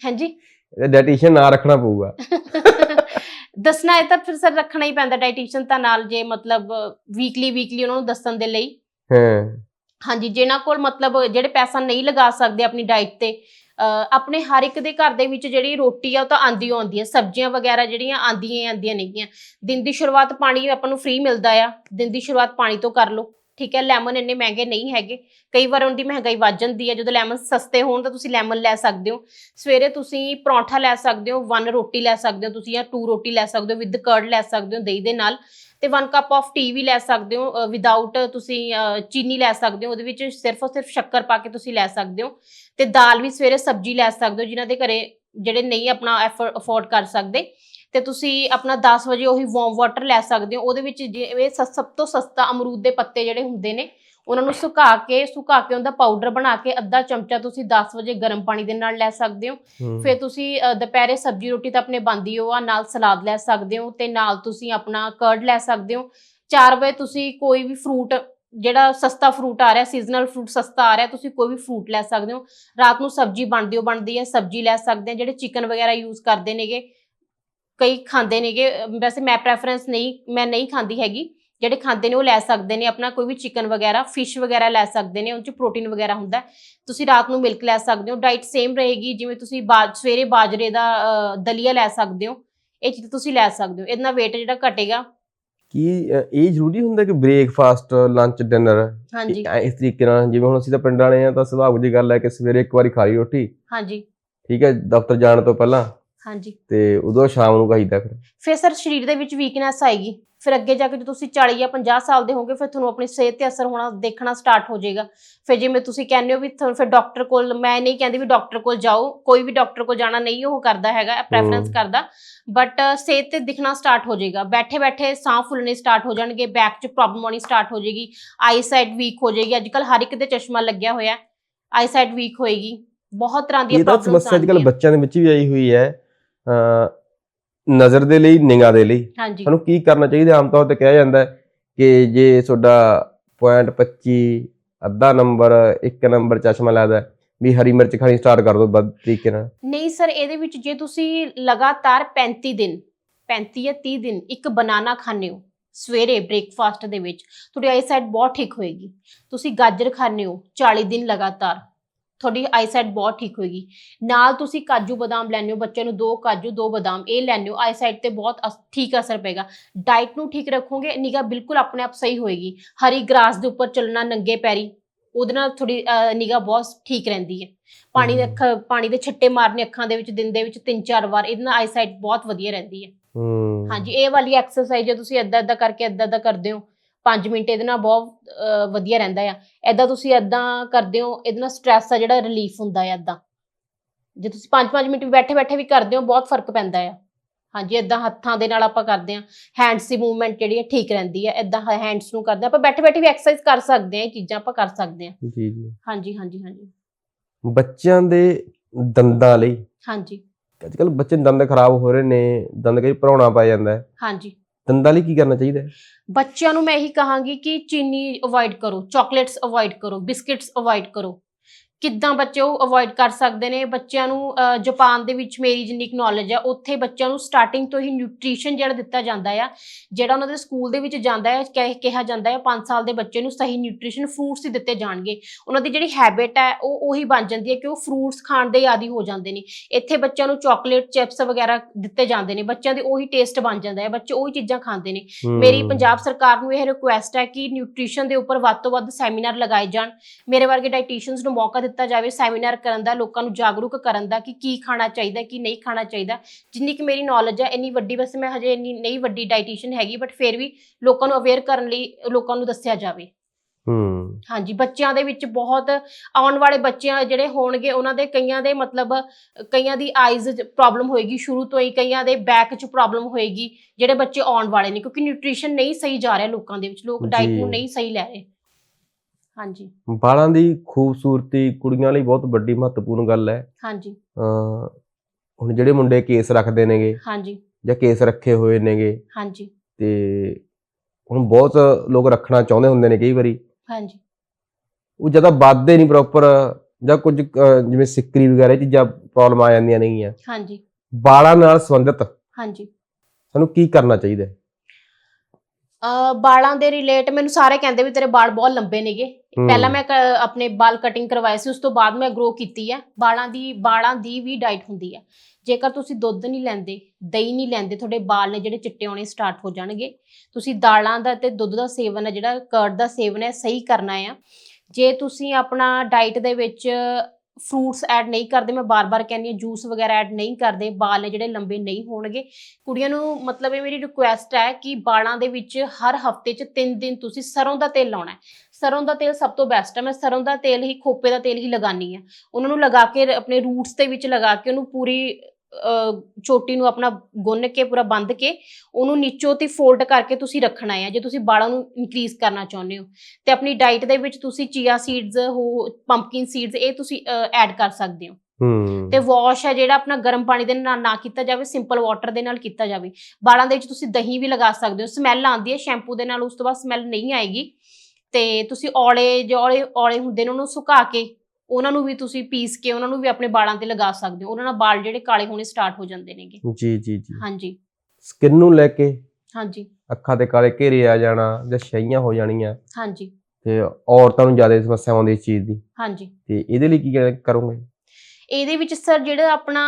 Speaker 1: ਹਾਂਜੀ?
Speaker 2: ਇਹਦਾ ਡਾਈਟੀਸ਼ੀਅਨ ਨਾ ਰੱਖਣਾ ਪਊਗਾ।
Speaker 1: ਦੱਸਣਾ ਹੈ ਤਾਂ ਫਿਰ ਸਰ ਰੱਖਣਾ ਹੀ ਪੈਂਦਾ ਡਾਈਟੀਸ਼ੀਅਨ ਤਾਂ ਨਾਲ ਜੇ ਮਤਲਬ ਵੀਕਲੀ ਵੀਕਲੀ ਉਹਨਾਂ ਨੂੰ ਦੱਸਣ ਦੇ ਲਈ।
Speaker 2: ਹਾਂ।
Speaker 1: ਹਾਂਜੀ ਜਿਨ੍ਹਾਂ ਕੋਲ ਮਤਲਬ ਜਿਹੜੇ ਪੈਸਾ ਨਹੀਂ ਲਗਾ ਸਕਦੇ ਆਪਣੀ ਡਾਈਟ ਤੇ ਆਪਣੇ ਹਰ ਇੱਕ ਦੇ ਘਰ ਦੇ ਵਿੱਚ ਜਿਹੜੀ ਰੋਟੀ ਆ ਉਹ ਤਾਂ ਆਂਦੀ ਓ ਆਉਂਦੀ ਹੈ ਸਬਜ਼ੀਆਂ ਵਗੈਰਾ ਜਿਹੜੀਆਂ ਆਂਦੀਆਂ ਹੀ ਆਂਦੀਆਂ ਨੇਗੀਆਂ। ਦਿਨ ਦੀ ਸ਼ੁਰੂਆਤ ਪਾਣੀ ਆਪਾਂ ਨੂੰ ਫ੍ਰੀ ਮਿਲਦਾ ਆ, ਦਿਨ ਦੀ ਸ਼ੁਰੂਆਤ ਪਾਣੀ ਤੋਂ ਕਰ ਲਓ। ਠੀਕ ਹੈ ਲੈਮਨ ਇੰਨੇ ਮਹਿੰਗੇ ਨਹੀਂ ਹੈਗੇ। ਕਈ ਵਾਰ ਉਹਨਾਂ ਦੀ ਮਹਿੰਗਾਈ ਵੱਧ ਜਾਂਦੀ ਹੈ ਜਦੋਂ ਲੈਮਨ ਸਸਤੇ ਹੋਣ ਤਾਂ ਤੁਸੀਂ ਲੈਮਨ ਲੈ ਸਕਦੇ ਹੋ। ਸਵੇਰੇ ਤੁਸੀਂ ਪਰੌਂਠਾ ਲੈ ਸਕਦੇ ਹੋ ਵਨ ਰੋਟੀ ਲੈ ਸਕਦੇ ਹੋ ਤੁਸੀਂ ਜਾਂ ਟੂ ਰੋਟੀ ਲੈ ਸਕਦੇ ਹੋ ਵਿਦ ਕਰਡ ਲੈ ਸਕਦੇ ਹੋ ਦਹੀਂ ਦੇ ਨਾਲ। ਤੇ 1 ਕੱਪ ਆਫ ਟੀ ਵੀ ਲੈ ਸਕਦੇ ਹੋ ਵਿਦਆਊਟ ਤੁਸੀਂ ਚੀਨੀ ਲੈ ਸਕਦੇ ਹੋ, ਉਹਦੇ ਵਿੱਚ ਸਿਰਫ ਔਰ ਸਿਰਫ ਸ਼ੱਕਰ ਪਾ ਕੇ ਤੁਸੀਂ ਲੈ ਸਕਦੇ ਹੋ ਤੇ ਦਾਲ ਵੀ ਸਵੇਰੇ ਸਬਜ਼ੀ ਲੈ ਸਕਦੇ ਹੋ, ਜਿਨ੍ਹਾਂ ਦੇ ਘਰੇ ਜਿਹੜੇ ਨਹੀਂ ਆਪਣਾ ਅਫੋਰਡ ਕਰ ਸਕਦੇ, ਤੇ ਤੁਸੀਂ ਆਪਣਾ 10 ਵਜੇ ਉਹੀ ਵਾਰਮ ਵਾਟਰ ਲੈ ਸਕਦੇ ਹੋ, ਉਹਦੇ ਵਿੱਚ ਜਿਵੇਂ ਸ- ਸਭ ਤੋਂ ਸਸਤਾ ਅਮਰੂਦ ਦੇ ਪੱਤੇ ਜਿਹੜੇ ਹੁੰਦੇ ਨੇ ਉਹਨਾਂ ਨੂੰ ਸੁਕਾ ਕੇ ਸੁਕਾ ਕੇ ਉਹਦਾ ਪਾਊਡਰ ਬਣਾ ਕੇ ਅੱਧਾ ਚਮਚਾ ਤੁਸੀਂ 10 ਵਜੇ ਗਰਮ ਪਾਣੀ ਦੇ ਨਾਲ ਲੈ ਸਕਦੇ ਹੋ। ਫਿਰ ਤੁਸੀਂ ਅ, ਦੁਪਹਿਰੇ ਸਬਜ਼ੀ ਰੋਟੀ ਤਾਂ ਆਪਣੇ ਬਣਦੀ ਹੋ ਆ ਨਾਲ ਸਲਾਦ ਲੈ ਸਕਦੇ ਹੋ ਤੇ ਨਾਲ ਤੁਸੀਂ ਆਪਣਾ ਕਰਡ ਲੈ ਸਕਦੇ ਹੋ। 4 ਵਜੇ ਤੁਸੀਂ ਕੋਈ ਵੀ ਫਰੂਟ ਜਿਹੜਾ ਸਸਤਾ ਫਰੂਟ ਆ ਰਿਹਾ ਸੀਜ਼ਨਲ ਫਰੂਟ ਸਸਤਾ ਆ ਰਿਹਾ ਤੁਸੀਂ ਕੋਈ ਵੀ ਫਰੂਟ ਲੈ ਸਕਦੇ ਹੋ। ਰਾਤ ਨੂੰ ਸਬਜ਼ੀ ਬਣਦੀ ਹੋ ਬਣਦੀ ਹੈ ਸਬਜ਼ੀ ਲੈ ਸਕਦੇ ਆ ਜਿਹੜੇ ਚਿਕਨ ਵਗੈਰਾ ਯੂਜ਼ ਕਰਦੇ ਨੇਗੇ ਕਈ ਖਾਂਦੇ ਨੇਗੇ। ਵੈਸੇ ਮੈਂ ਪ੍ਰੈਫਰੈਂਸ ਨਹੀਂ ਮੈਂ ਨਹੀਂ ਖਾਂਦੀ ਹੈਗੀ। ਜਿਹੜੇ ਖਾਂਦੇ ਨੇ ਉਹ ਲੈ ਸਕਦੇ ਨੇ ਆਪਣਾ ਕੋਈ ਵੀ ਚਿਕਨ ਵਗੈਰਾ ਫਿਸ਼ ਵਗੈਰਾ ਲੈ ਸਕਦੇ ਨੇ ਉਹ 'ਚ ਪ੍ਰੋਟੀਨ ਵਗੈਰਾ ਹੁੰਦਾ। ਤੁਸੀਂ ਰਾਤ ਨੂੰ ਮਿਲਕ ਲੈ ਸਕਦੇ ਹੋ ਡਾਈਟ ਸੇਮ ਰਹੇਗੀ ਜਿਵੇਂ ਤੁਸੀਂ ਬਾਜ ਸਵੇਰੇ ਬਾਜਰੇ ਦਾ ਦਲੀਆ ਲੈ ਸਕਦੇ ਹੋ ਇਹ ਚੀਜ਼ ਤੁਸੀਂ ਲੈ ਸਕਦੇ ਹੋ। ਇਹਦੇ ਨਾਲ weight ਜਿਹੜਾ ਘਟੇਗਾ।
Speaker 2: ਕੀ ਇਹ ਜ਼ਰੂਰੀ ਹੁੰਦਾ ਕਿ ਬ੍ਰੇਕਫਾਸਟ ਲੰਚ ਡਿਨਰ
Speaker 1: ਹਾਂਜੀ।
Speaker 2: ਇਸ ਤਰੀਕੇ ਨਾਲ ਜਿਵੇਂ ਹੁਣ ਅਸੀਂ ਤਾਂ ਪਿੰਡ ਵਾਲੇ ਆ ਤਾਂ ਸੁਭਾਵ ਦੀ ਗੱਲ ਹੈ ਕਿ ਸਵੇਰੇ ਇੱਕ ਵਾਰੀ ਖਾ ਲਈ ਰੋਟੀ।
Speaker 1: ਹਾਂਜੀ।
Speaker 2: ਠੀਕ ਹੈ ਦਫ਼ਤਰ ਜਾਣ ਤੋਂ ਪਹਿਲਾਂ।
Speaker 1: ਹਾਂਜੀ।
Speaker 2: ਤੇ ਉਦੋਂ ਸ਼ਾਮ ਨੂੰ ਖਾਈਦਾ ਫਿਰ।
Speaker 1: ਫਿਰ ਸਰ ਸਰੀਰ ਦੇ ਵਿੱਚ ਵੀਕਨੈਸ ਆਏਗੀ। ਫਿਰ ਅੱਗੇ ਜਾ ਕੇ ਜਦੋਂ ਤੁਸੀਂ 40 ਜਾਂ 50 ਸਾਲ ਦੇ ਹੋਗੇ ਫਿਰ ਤੁਹਾਨੂੰ ਆਪਣੀ ਸਿਹਤ ਤੇ ਅਸਰ ਹੋਣਾ ਦੇਖਣਾ ਸਟਾਰਟ ਹੋ ਜਾਏਗਾ। ਫਿਰ ਜਿਵੇਂ ਤੁਸੀਂ ਕਹਿੰਦੇ ਹੋ ਵੀ ਤੁਹਾਨੂੰ ਫਿਰ ਡਾਕਟਰ ਕੋਲ ਮੈਂ ਨਹੀਂ ਕਹਿੰਦੀ ਵੀ ਡਾਕਟਰ ਕੋਲ ਜਾਓ ਕੋਈ ਵੀ ਡਾਕਟਰ ਕੋਲ ਜਾਣਾ ਨਹੀਂ ਉਹ ਕਰਦਾ ਹੈਗਾ ਪ੍ਰੈਫਰੈਂਸ। ਕਰਦਾ। ਬਟ ਸਿਹਤ ਤੇ ਦਿਖਣਾ ਸਟਾਰਟ ਹੋ ਜਾਏਗਾ। ਬੈਠੇ ਬੈਠੇ ਸਾਹ ਫੁੱਲਣੇ ਸਟਾਰਟ ਹੋ ਜਾਣਗੇ ਬੈਕ 'ਚ ਪ੍ਰੋਬਲਮ ਆਉਣੀ ਸਟਾਰਟ ਹੋ ਜਾਏਗੀ ਆਈ ਸਾਈਡ ਵੀਕ ਹੋ ਜਾਏਗੀ। ਅੱਜਕੱਲ ਹਰ ਇੱਕ ਦੇ ਚਸ਼ਮਾ ਲੱਗਿਆ ਹੋਇਆ ਆਈ ਸਾਈਡ ਵੀਕ ਹੋਏਗੀ। ਬਹੁਤ ਤਰ੍ਹਾਂ ਦੀਆਂ
Speaker 2: ਇਹ ਤਾਂ
Speaker 1: ਪ੍ਰੋਬਲਮਸ
Speaker 2: ਸਮੱਸਿਆ ਅੱਜਕੱਲ ਬੱਚਿਆਂ ਦੇ ਵਿੱਚ ਵੀ ਆਈ ਹੋਈ ਹੈ। ਅ ਨਜ਼ਰ ਦੇ ਲਈ ਨਿਗਾਹ ਦੇ ਲਈ।
Speaker 1: ਹਾਂਜੀ।
Speaker 2: ਸਾਨੂੰ ਕੀ ਕਰਨਾ ਚਾਹੀਦਾ? ਆਮ ਤੌਰ ਤੇ ਕਿਹਾ ਜਾਂਦਾ ਹੈ ਕਿ ਜੇ ਤੁਹਾਡਾ ਪੁਆਇੰਟ 25 ਅੱਧਾ ਨੰਬਰ ਇੱਕ ਨੰਬਰ ਚਸ਼ਮਾ ਲੱਗਦਾ ਵੀ ਹਰੀ ਮਿਰਚ ਖਾਣੀ ਸਟਾਰਟ ਕਰ ਦੋ ਬਦ ਤਰੀਕੇ ਨਾਲ।
Speaker 1: ਨਹੀਂ ਸਰ ਇਹਦੇ ਵਿੱਚ ਜੇ ਤੁਸੀਂ ਲਗਾਤਾਰ 35 ਦਿਨ 35 ਜਾਂ 30 ਦਿਨ ਇੱਕ ਬਨਾਨਾ ਖਾਂਦੇ ਹੋ ਸਵੇਰੇ ਬ੍ਰੇਕਫਾਸਟ ਦੇ ਵਿੱਚ ਤੁਹਾਡੀ ਆਈਸਾਈਟ ਬਹੁਤ ਠੀਕ ਹੋਏਗੀ। ਤੁਸੀਂ ਗਾਜਰ ਖਾਂਦੇ ਹੋ 40 ਦਿਨ ਲਗਾਤਾਰ। ਤੁਹਾਡੀ ਆਈਸਾਈਟ ਬਹੁਤ ਠੀਕ ਹੋਏਗੀ। ਨਾਲ ਤੁਸੀਂ ਕਾਜੂ ਬਦਾਮ ਲੈਂਦੇ ਹੋ ਬੱਚੇ ਨੂੰ ਦੋ ਕਾਜੂ ਦੋ ਬਦਾਮ ਇਹ ਲੈਂਦੇ ਹੋ ਆਈਸਾਈਟ ਤੇ ਬਹੁਤ ਅਸ- ਠੀਕ ਅਸਰ ਪਏਗਾ। ਡਾਈਟ ਨੂੰ ਠੀਕ ਰੱਖੋਗੇ ਨਿਗਾ ਬਿਲਕੁਲ ਆਪਣੇ ਆਪ ਸਹੀ ਹੋਏਗੀ। ਹਰੀ ਗ੍ਰਾਸ ਦੇ ਉੱਪਰ ਚੱਲਣਾ ਨੰਗੇ ਪੈਰੀ ਉਹਦੇ ਨਾਲ ਥੋੜੀ ਨਿਗਾ ਬਹੁਤ ਠੀਕ ਰਹਿੰਦੀ ਹੈ। ਪਾਣੀ ਦੇ। ਅੱਖਾਂ ਪਾਣੀ ਦੇ ਛਿੱਟੇ ਮਾਰਨੇ ਅੱਖਾਂ ਦੇ ਵਿੱਚ ਦਿਨ ਦੇ ਵਿੱਚ ਤਿੰਨ ਚਾਰ ਵਾਰ ਇਹਦੇ ਨਾਲ ਆਈਸਾਈਟ ਬਹੁਤ ਵਧੀਆ ਰਹਿੰਦੀ ਹੈ।
Speaker 2: ਹੂੰ।
Speaker 1: ਹਾਂਜੀ ਇਹ ਵਾਲੀ ਐਕਸਰਸਾਈਜ਼ ਜੇ ਤੁਸੀਂ ਏਦਾਂ ਏਦਾਂ ਕਰਕੇ ਏਦਾਂ ਏਦਾਂ ਕਰਦੇ ਹੋ 5 ਮਿੰਟ ਇਹਦੇ ਨਾਲ ਬਹੁਤ ਵਧੀਆ ਰਹਿੰਦਾ ਆ। ਏਦਾਂ ਤੁਸੀਂ ਏਦਾਂ ਕਰਦੇ ਹੋ ਇਹਦੇ ਨਾਲ ਸਟ੍ਰੈਸ ਆ ਜਿਹੜਾ ਰਿਲੀਫ ਹੁੰਦਾ ਆ ਏਦਾਂ। ਜੇ ਤੁਸੀਂ 5-5 ਮਿੰਟ ਵੀ ਬੈਠੇ ਬੈਠੇ ਵੀ ਕਰਦੇ ਹੋ ਬਹੁਤ ਫ਼ਰਕ ਪੈਂਦਾ ਆ। ਹਾਂਜੀ ਏਦਾਂ ਹੱਥਾਂ ਦੇ ਨਾਲ ਆਪਾਂ ਕਰਦੇ ਹਾਂ। ਹੈਂਡਸ ਦੀ ਮੂਵਮੈਂਟ ਜਿਹੜੀ ਹੈ ਠੀਕ ਰਹਿੰਦੀ ਹੈ ਏਦਾਂ ਹੈਂਡਸ ਨੂੰ ਕਰਦੇ ਆਪਾਂ ਬੈਠੇ ਬੈਠੇ ਵੀ ਐਕਸਰਸਾਈਜ਼ ਕਰ ਸਕਦੇ ਹਾਂ ਇਹ ਚੀਜ਼ਾਂ ਆਪਾਂ ਕਰ ਸਕਦੇ ਹਾਂ।
Speaker 2: ਜੀ ਜੀ।
Speaker 1: ਹਾਂਜੀ ਹਾਂਜੀ ਹਾਂਜੀ।
Speaker 2: ਬੱਚਿਆਂ ਦੇ ਦੰਦਾਂ ਲਈ
Speaker 1: ਹਾਂਜੀ।
Speaker 2: ਅੱਜਕੱਲ ਬੱਚੇ ਦੇ ਦੰਦ ਖਰਾਬ ਹੋ ਰਹੇ ਨੇ ਦੰਦ ਕਈ ਭਰਾਉਣਾ ਪੈ ਜਾਂਦਾ। ਹੈ
Speaker 1: ਹਾਂਜੀ।
Speaker 2: ਦੰਦਾਂ ਲਈ ਕੀ ਕਰਨਾ ਚਾਹੀਦਾ ਹੈ?
Speaker 1: ਬੱਚਿਆਂ ਨੂੰ ਮੈਂ ਇਹੀ ਕਹਾਂਗੀ ਕਿ ਚੀਨੀ ਅਵੋਇਡ ਕਰੋ ਚਾਕਲੇਟਸ ਅਵੋਇਡ ਕਰੋ ਬਿਸਕਿਟਸ ਅਵੋਇਡ ਕਰੋ। ਕਿੱਦਾਂ ਬੱਚੇ ਉਹ ਅਵੋਇਡ ਕਰ ਸਕਦੇ ਨੇ? ਬੱਚਿਆਂ ਨੂੰ ਜਾਪਾਨ ਦੇ ਵਿੱਚ ਮੇਰੀ ਜਿੰਨੀ ਕੁ ਨੌਲੇਜ ਆ ਉੱਥੇ ਬੱਚਿਆਂ ਨੂੰ ਸਟਾਰਟਿੰਗ ਤੋਂ ਹੀ ਨਿਊਟ੍ਰੀਸ਼ਨ ਜਿਹੜਾ ਦਿੱਤਾ ਜਾਂਦਾ ਆ ਜਿਹੜਾ ਉਹਨਾਂ ਦੇ ਸਕੂਲ ਦੇ ਵਿੱਚ ਜਾਂਦਾ ਹੈ ਕਹਿ- ਕਿਹਾ ਜਾਂਦਾ ਹੈ 5 ਸਾਲ ਦੇ ਬੱਚੇ ਨੂੰ ਸਹੀ ਨਿਊਟ੍ਰੀਸ਼ਨ ਫਰੂਟਸ ਹੀ ਦਿੱਤੇ ਜਾਣਗੇ। ਉਹਨਾਂ ਦੀ ਜਿਹੜੀ ਹੈਬਿਟ ਹੈ ਉਹ ਉਹੀ ਬਣ ਜਾਂਦੀ ਹੈ ਕਿ ਉਹ ਫਰੂਟਸ ਖਾਣ ਦੇ ਆਦੀ ਹੋ ਜਾਂਦੇ ਨੇ। ਇੱਥੇ ਬੱਚਿਆਂ ਨੂੰ ਚਾਕਲੇਟ ਚਿਪਸ ਵਗੈਰਾ ਦਿੱਤੇ ਜਾਂਦੇ ਨੇ। ਬੱਚਿਆਂ ਦੇ ਉਹੀ ਟੇਸਟ ਬਣ ਜਾਂਦਾ ਹੈ ਬੱਚੇ ਉਹੀ ਚੀਜ਼ਾਂ ਖਾਂਦੇ ਨੇ। ਮੇਰੀ
Speaker 2: ਹੂੰ।
Speaker 1: ਪੰਜਾਬ ਸਰਕਾਰ ਨੂੰ ਇਹ ਰਿਕੁਐਸਟ ਹੈ ਕਿ ਨਿਊਟ੍ਰੀਸ਼ਨ ਦੇ ਉੱਪਰ ਵੱਧ ਤੋਂ ਵੱਧ ਸੈਮੀਨਾਰ ਲਗਾਏ ਜਾਣ। ਮੇਰੇ ਵਰਗੇ ਡਾਈਟੀਸ਼ੀਅਨਸ ਨੂੰ ਮੌਕਾ ਦਿੱਤਾ ਜਾਵੇ ਸੈਮੀਨਾਰ ਕਰਨ ਦਾ ਲੋਕਾਂ ਨੂੰ ਜਾਗਰੂਕ ਕਰਨ ਦਾ ਕਿ ਕੀ ਖਾਣਾ ਚਾਹੀਦਾ ਕੀ ਨਹੀਂ ਖਾਣਾ ਚਾਹੀਦਾ। ਜਿੰਨੀ ਕਿ ਮੇਰੀ ਨੌਲੇਜ ਹੈ ਇੰਨੀ ਵੱਡੀ ਵੈਸੇ ਮੈਂ ਹਜੇ ਇੰਨੀ ਨਹੀਂ ਵੱਡੀ ਡਾਈਟੀਸ਼ੀਅਨ ਹੈਗੀ ਬਟ ਫਿਰ ਵੀ ਲੋਕਾਂ ਨੂੰ ਅਵੇਅਰ ਕਰਨ ਲਈ ਲੋਕਾਂ ਨੂੰ ਦੱਸਿਆ ਜਾਵੇ।
Speaker 2: ਹੂੰ।
Speaker 1: ਹਾਂਜੀ ਬੱਚਿਆਂ ਦੇ ਵਿੱਚ ਬਹੁਤ ਆਉਣ ਵਾਲੇ ਬੱਚਿਆਂ ਜਿਹੜੇ ਹੋਣਗੇ ਉਹਨਾਂ ਦੇ ਕਈਆਂ ਦੇ ਮਤਲਬ ਕਈਆਂ ਦੀ ਆਈਜ਼ ਪ੍ਰੋਬਲਮ ਹੋਏਗੀ ਸ਼ੁਰੂ ਤੋਂ ਹੀ ਕਈਆਂ ਦੇ ਬੈਕ 'ਚ ਪ੍ਰੋਬਲਮ ਹੋਏਗੀ ਜਿਹੜੇ ਬੱਚੇ ਆਉਣ ਵਾਲੇ ਨੇ ਕਿਉਂਕਿ ਨਿਊਟ੍ਰੀਸ਼ਨ ਨਹੀਂ ਸਹੀ ਜਾ ਰਿਹਾ ਲੋਕਾਂ ਦੇ ਵਿੱਚ ਲੋਕ ਡਾਈਟ। ਨੂੰ ਨਹੀਂ ਸਹੀ ਲੈ ਰਹੇ। ਹਾਂਜੀ।
Speaker 2: ਵਾਲਾਂ ਦੀ ਖੂਬਸੂਰਤੀ ਕੁੜੀਆਂ ਲਈ ਬਹੁਤ ਵੱਡੀ ਮਹੱਤਵਪੂਰਨ ਗੱਲ ਹੈ।
Speaker 1: ਹਾਂਜੀ।
Speaker 2: ਅਹ ਹੁਣ ਜਿਹੜੇ ਮੁੰਡੇ ਕੇਸ ਰੱਖਦੇ ਨੇਗੇ
Speaker 1: ਹਾਂਜੀ।
Speaker 2: ਜਾਂ ਕੇਸ ਰੱਖੇ ਹੋਏ ਨੇਗੇ
Speaker 1: ਹਾਂਜੀ।
Speaker 2: ਤੇ ਹੁਣ ਬਹੁਤ ਲੋਕ ਰੱਖਣਾ ਚਾਹੁੰਦੇ ਹੁੰਦੇ ਨੇ ਕਈ ਵਾਰੀ।
Speaker 1: ਹਾਂਜੀ।
Speaker 2: ਉਹ ਜਦੋਂ ਵੱਧਦੇ ਨਹੀਂ ਪ੍ਰੋਪਰ ਜਾਂ ਕੁਝ ਜਿਵੇਂ ਸਿੱਕਰੀ ਵਗੈਰਾ ਚੀਜ਼ਾਂ ਪ੍ਰੋਬਲਮ ਆ ਜਾਂਦੀਆਂ ਨੇਗੀਆਂ।
Speaker 1: ਹਾਂਜੀ।
Speaker 2: ਵਾਲਾਂ ਨਾਲ ਸੰਬੰਧਿਤ
Speaker 1: ਹਾਂਜੀ।
Speaker 2: ਸਾਨੂੰ ਕੀ ਕਰਨਾ ਚਾਹੀਦਾ ਹੈ?
Speaker 1: ਅ ਬਾਲਾਂ ਦੇ ਰਿਲੇਟ ਮੈਨੂੰ ਸਾਰੇ ਕਹਿੰਦੇ ਵੀ ਤੇਰੇ ਵਾਲ ਬਹੁਤ ਲੰਬੇ ਨੇਗੇ। ਪਹਿਲਾਂ ਮੈਂ ਆਪਣੇ ਵਾਲ ਕਟਿੰਗ ਕਰਵਾਏ ਸੀ ਉਸ ਤੋਂ ਬਾਅਦ ਮੈਂ ਗਰੋ ਕੀਤੀ ਹੈ ਵਾਲਾਂ ਦੀ ਵਾਲਾਂ ਦੀ ਵੀ ਡਾਈਟ ਹੁੰਦੀ ਹੈ ਜੇਕਰ ਤੁਸੀਂ ਦੁੱਧ ਨਹੀਂ ਲੈਂਦੇ ਦਹੀਂ ਨਹੀਂ ਲੈਂਦੇ ਤੁਹਾਡੇ ਵਾਲ ਨੇ ਜਿਹੜੇ ਚਿੱਟੇ ਹੋਣੇ ਸਟਾਰਟ ਹੋ ਜਾਣਗੇ। ਤੁਸੀਂ ਦਾਲਾਂ ਦਾ ਤੇ ਦੁੱਧ ਦਾ ਸੇਵਨ ਹੈ ਜਿਹੜਾ ਕਰਡ ਦਾ ਸੇਵਨ ਹੈ ਸਹੀ ਕਰਨਾ ਆ। ਜੇ ਤੁਸੀਂ ਆਪਣਾ ਡਾਈਟ ਦੇ ਵਿੱਚ ਫਰੂਟਸ ਐਡ ਨਹੀਂ ਕਰਦੇ ਮੈਂ ਬਾਰ-ਬਾਰ ਕਹਿੰਦੀ ਹਾਂ ਜੂਸ ਵਗੈਰਾ ਐਡ ਨਹੀਂ ਕਰਦੇ ਵਾਲ ਨੇ ਜਿਹੜੇ ਲੰਬੇ ਨਹੀਂ ਹੋਣਗੇ। ਕੁੜੀਆਂ ਨੂੰ ਮਤਲਬ ਇਹ ਮੇਰੀ ਰਿਕੁਐਸਟ ਹੈ ਕਿ ਵਾਲਾਂ ਦੇ ਵਿੱਚ ਹਰ ਹਫ਼ਤੇ 'ਚ 3 ਦਿਨ ਤੁਸੀਂ ਸਰੋਂ ਦਾ ਤੇਲ ਲਾਉਣਾ ਹੈ। ਸਰੋਂ ਦਾ ਤੇਲ ਸਭ ਤੋਂ ਬੈਸਟ ਹੈ ਮੈਂ ਸਰੋਂ ਦਾ ਤੇਲ ਹੀ ਖੋਪੇ ਦਾ ਤੇਲ ਹੀ ਲਗਾਨੀ ਆ। ਉਹਨਾਂ ਨੂੰ ਲਗਾ ਕੇ ਆਪਣੇ ਰੂਟਸ ਦੇ ਵਿੱਚ ਲਗਾ ਕੇ ਉਹਨੂੰ ਪੂਰੀ ਚੋਟੀ ਨੂੰ ਆਪਣਾ ਗੁੰਨ ਕੇ ਪੂਰਾ ਬੰਦ ਕੇ ਉਹਨੂੰ ਨੀਚੋਂ ਤੇ ਫੋਲਡ ਕਰਕੇ ਤੁਸੀਂ ਰੱਖਣਾ ਹੈ ਜੇ ਤੁਸੀਂ ਵਾਲਾਂ ਨੂੰ ਇਨਕਰੀਜ਼ ਕਰਨਾ ਚਾਹੁੰਦੇ ਹੋ ਤੇ ਆਪਣੀ ਡਾਈਟ ਦੇ ਵਿੱਚ ਤੁਸੀਂ ਚੀਆ ਸੀਡਸ ਹੋ ਪੰਪਕਿਨ ਸੀਡਸ ਇਹ ਤੁਸੀਂ ਐਡ ਕਰ ਸਕਦੇ ਹੋ।
Speaker 2: ਹੂੰ।
Speaker 1: ਤੇ ਵਾਸ਼ ਹੈ ਜਿਹੜਾ ਆਪਣਾ ਗਰਮ ਪਾਣੀ ਦੇ ਨਾਲ ਨਾ ਕੀਤਾ ਜਾਵੇ ਸਿੰਪਲ ਵਾਟਰ ਦੇ ਨਾਲ ਕੀਤਾ ਜਾਵੇ। ਵਾਲਾਂ ਦੇ ਵਿੱਚ ਤੁਸੀਂ ਦਹੀਂ ਵੀ ਲਗਾ ਸਕਦੇ ਹੋ। ਸਮੈਲ ਆਉਂਦੀ ਹੈ ਸ਼ੈਂਪੂ ਦੇ ਨਾਲ ਉਸ ਤੋਂ ਬਾਅਦ ਸਮੈਲ ਨਹੀਂ ਆਏਗੀ। ਤੇ ਤੁਸੀਂ ਔਲੇ ਜੋ ਔਲੇ ਹੁੰਦੇ ਨੇ ਉਹਨੂੰ ਸੁਕਾ ਕੇ ਉਹਨਾਂ ਨੂੰ ਵੀ ਤੁਸੀਂ ਪੀਸ ਕੇ ਉਹਨਾਂ ਨੂੰ ਵੀ ਆਪਣੇ ਵਾਲਾਂ ਤੇ ਲਗਾ ਸਕਦੇ ਹੋ। ਉਹਨਾਂ ਨਾਲ ਵਾਲ ਜਿਹੜੇ ਕਾਲੇ ਹੋਣੇ ਸਟਾਰਟ ਹੋ ਜਾਂਦੇ ਨੇਗੇ।
Speaker 2: ਜੀ ਜੀ ਜੀ।
Speaker 1: ਹਾਂਜੀ।
Speaker 2: ਸਕਿਨ ਨੂੰ ਲੈ ਕੇ
Speaker 1: ਹਾਂਜੀ।
Speaker 2: ਅੱਖਾਂ ਤੇ ਕਾਲੇ ਘੇਰੇ ਆ ਜਾਣਾ ਜਾਂ ਛਈਆਂ ਹੋ ਜਾਣੀਆਂ।
Speaker 1: ਹਾਂਜੀ।
Speaker 2: ਤੇ ਔਰਤਾਂ ਨੂੰ ਜ਼ਿਆਦਾ ਸਮੱਸਿਆ ਆਉਂਦੀ ਇਸ ਚੀਜ਼ ਦੀ।
Speaker 1: ਹਾਂਜੀ।
Speaker 2: ਤੇ ਇਹਦੇ ਲਈ ਕੀ ਕਰ- ਕਰੋਗੇ?
Speaker 1: ਇਹਦੇ ਵਿੱਚ ਸਰ ਜਿਹੜਾ ਆਪਣਾ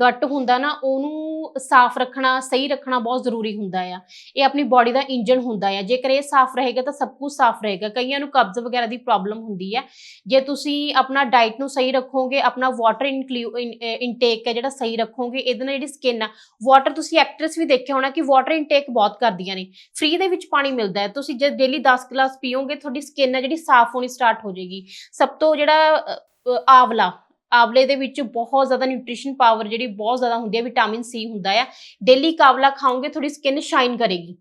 Speaker 1: ਗੱਟ ਹੁੰਦਾ ਨਾ, ਉਹਨੂੰ ਸਾਫ਼ ਰੱਖਣਾ, ਸਹੀ ਰੱਖਣਾ ਬਹੁਤ ਜ਼ਰੂਰੀ ਹੁੰਦਾ ਆ। ਇਹ ਆਪਣੀ ਬਾਡੀ ਦਾ ਇੰਜਨ ਹੁੰਦਾ ਆ। ਜੇਕਰ ਇਹ ਸਾਫ਼ ਰਹੇਗਾ ਤਾਂ ਸਭ ਕੁਝ ਸਾਫ਼ ਰਹੇਗਾ। ਕਈਆਂ ਨੂੰ ਕਬਜ਼ ਵਗੈਰਾ ਦੀ ਪ੍ਰੋਬਲਮ ਹੁੰਦੀ ਹੈ ਜੇ ਤੁਸੀਂ ਆਪਣਾ ਡਾਈਟ ਨੂੰ ਸਹੀ ਰੱਖੋਗੇ, ਆਪਣਾ ਵਾਟਰ ਇਨਟੇਕ ਹੈ ਜਿਹੜਾ ਸਹੀ ਰੱਖੋਗੇ, ਇਹਦੇ ਨਾਲ ਜਿਹੜੀ ਸਕਿਨ ਆ ਵਾਟਰ ਤੁਸੀਂ ਐਕਟਰਸ ਵੀ ਦੇਖਿਆ ਹੋਣਾ ਕਿ ਵਾਟਰ ਇਨਟੇਕ ਬਹੁਤ ਕਰਦੀਆਂ ਨੇ। ਫ੍ਰੀ ਦੇ ਵਿੱਚ ਪਾਣੀ ਮਿਲਦਾ ਹੈ। ਤੁਸੀਂ ਜੇ ਡੇਲੀ 10 ਗਲਾਸ ਪੀਓਗੇ, ਤੁਹਾਡੀ ਸਕਿਨ ਆ ਜਿਹੜੀ ਸਾਫ਼ ਹੋਣੀ ਸਟਾਰਟ ਹੋ ਜਾਏਗੀ। ਸਭ ਤੋਂ ਜਿਹੜਾ ਆਵਲਾ ਆਵਲੇ ਦੇ ਵਿੱਚ ਬਹੁਤ ਜ਼ਿਆਦਾ ਨਿਊਟ੍ਰੀਸ਼ਨ ਪਾਵਰ ਜਿਹੜੀ ਬਹੁਤ ਜ਼ਿਆਦਾ ਹੁੰਦੀ ਹੈ ਵਿਟਾਮਿਨ ਸੀ ਹੁੰਦਾ ਆ। ਡੇਲੀ ਕਾਵਲਾ ਖਾਓਗੇ ਤੁਹਾਡੀ ਸਕਿਨ ਸ਼ਾਈਨ ਕਰੇਗੀ।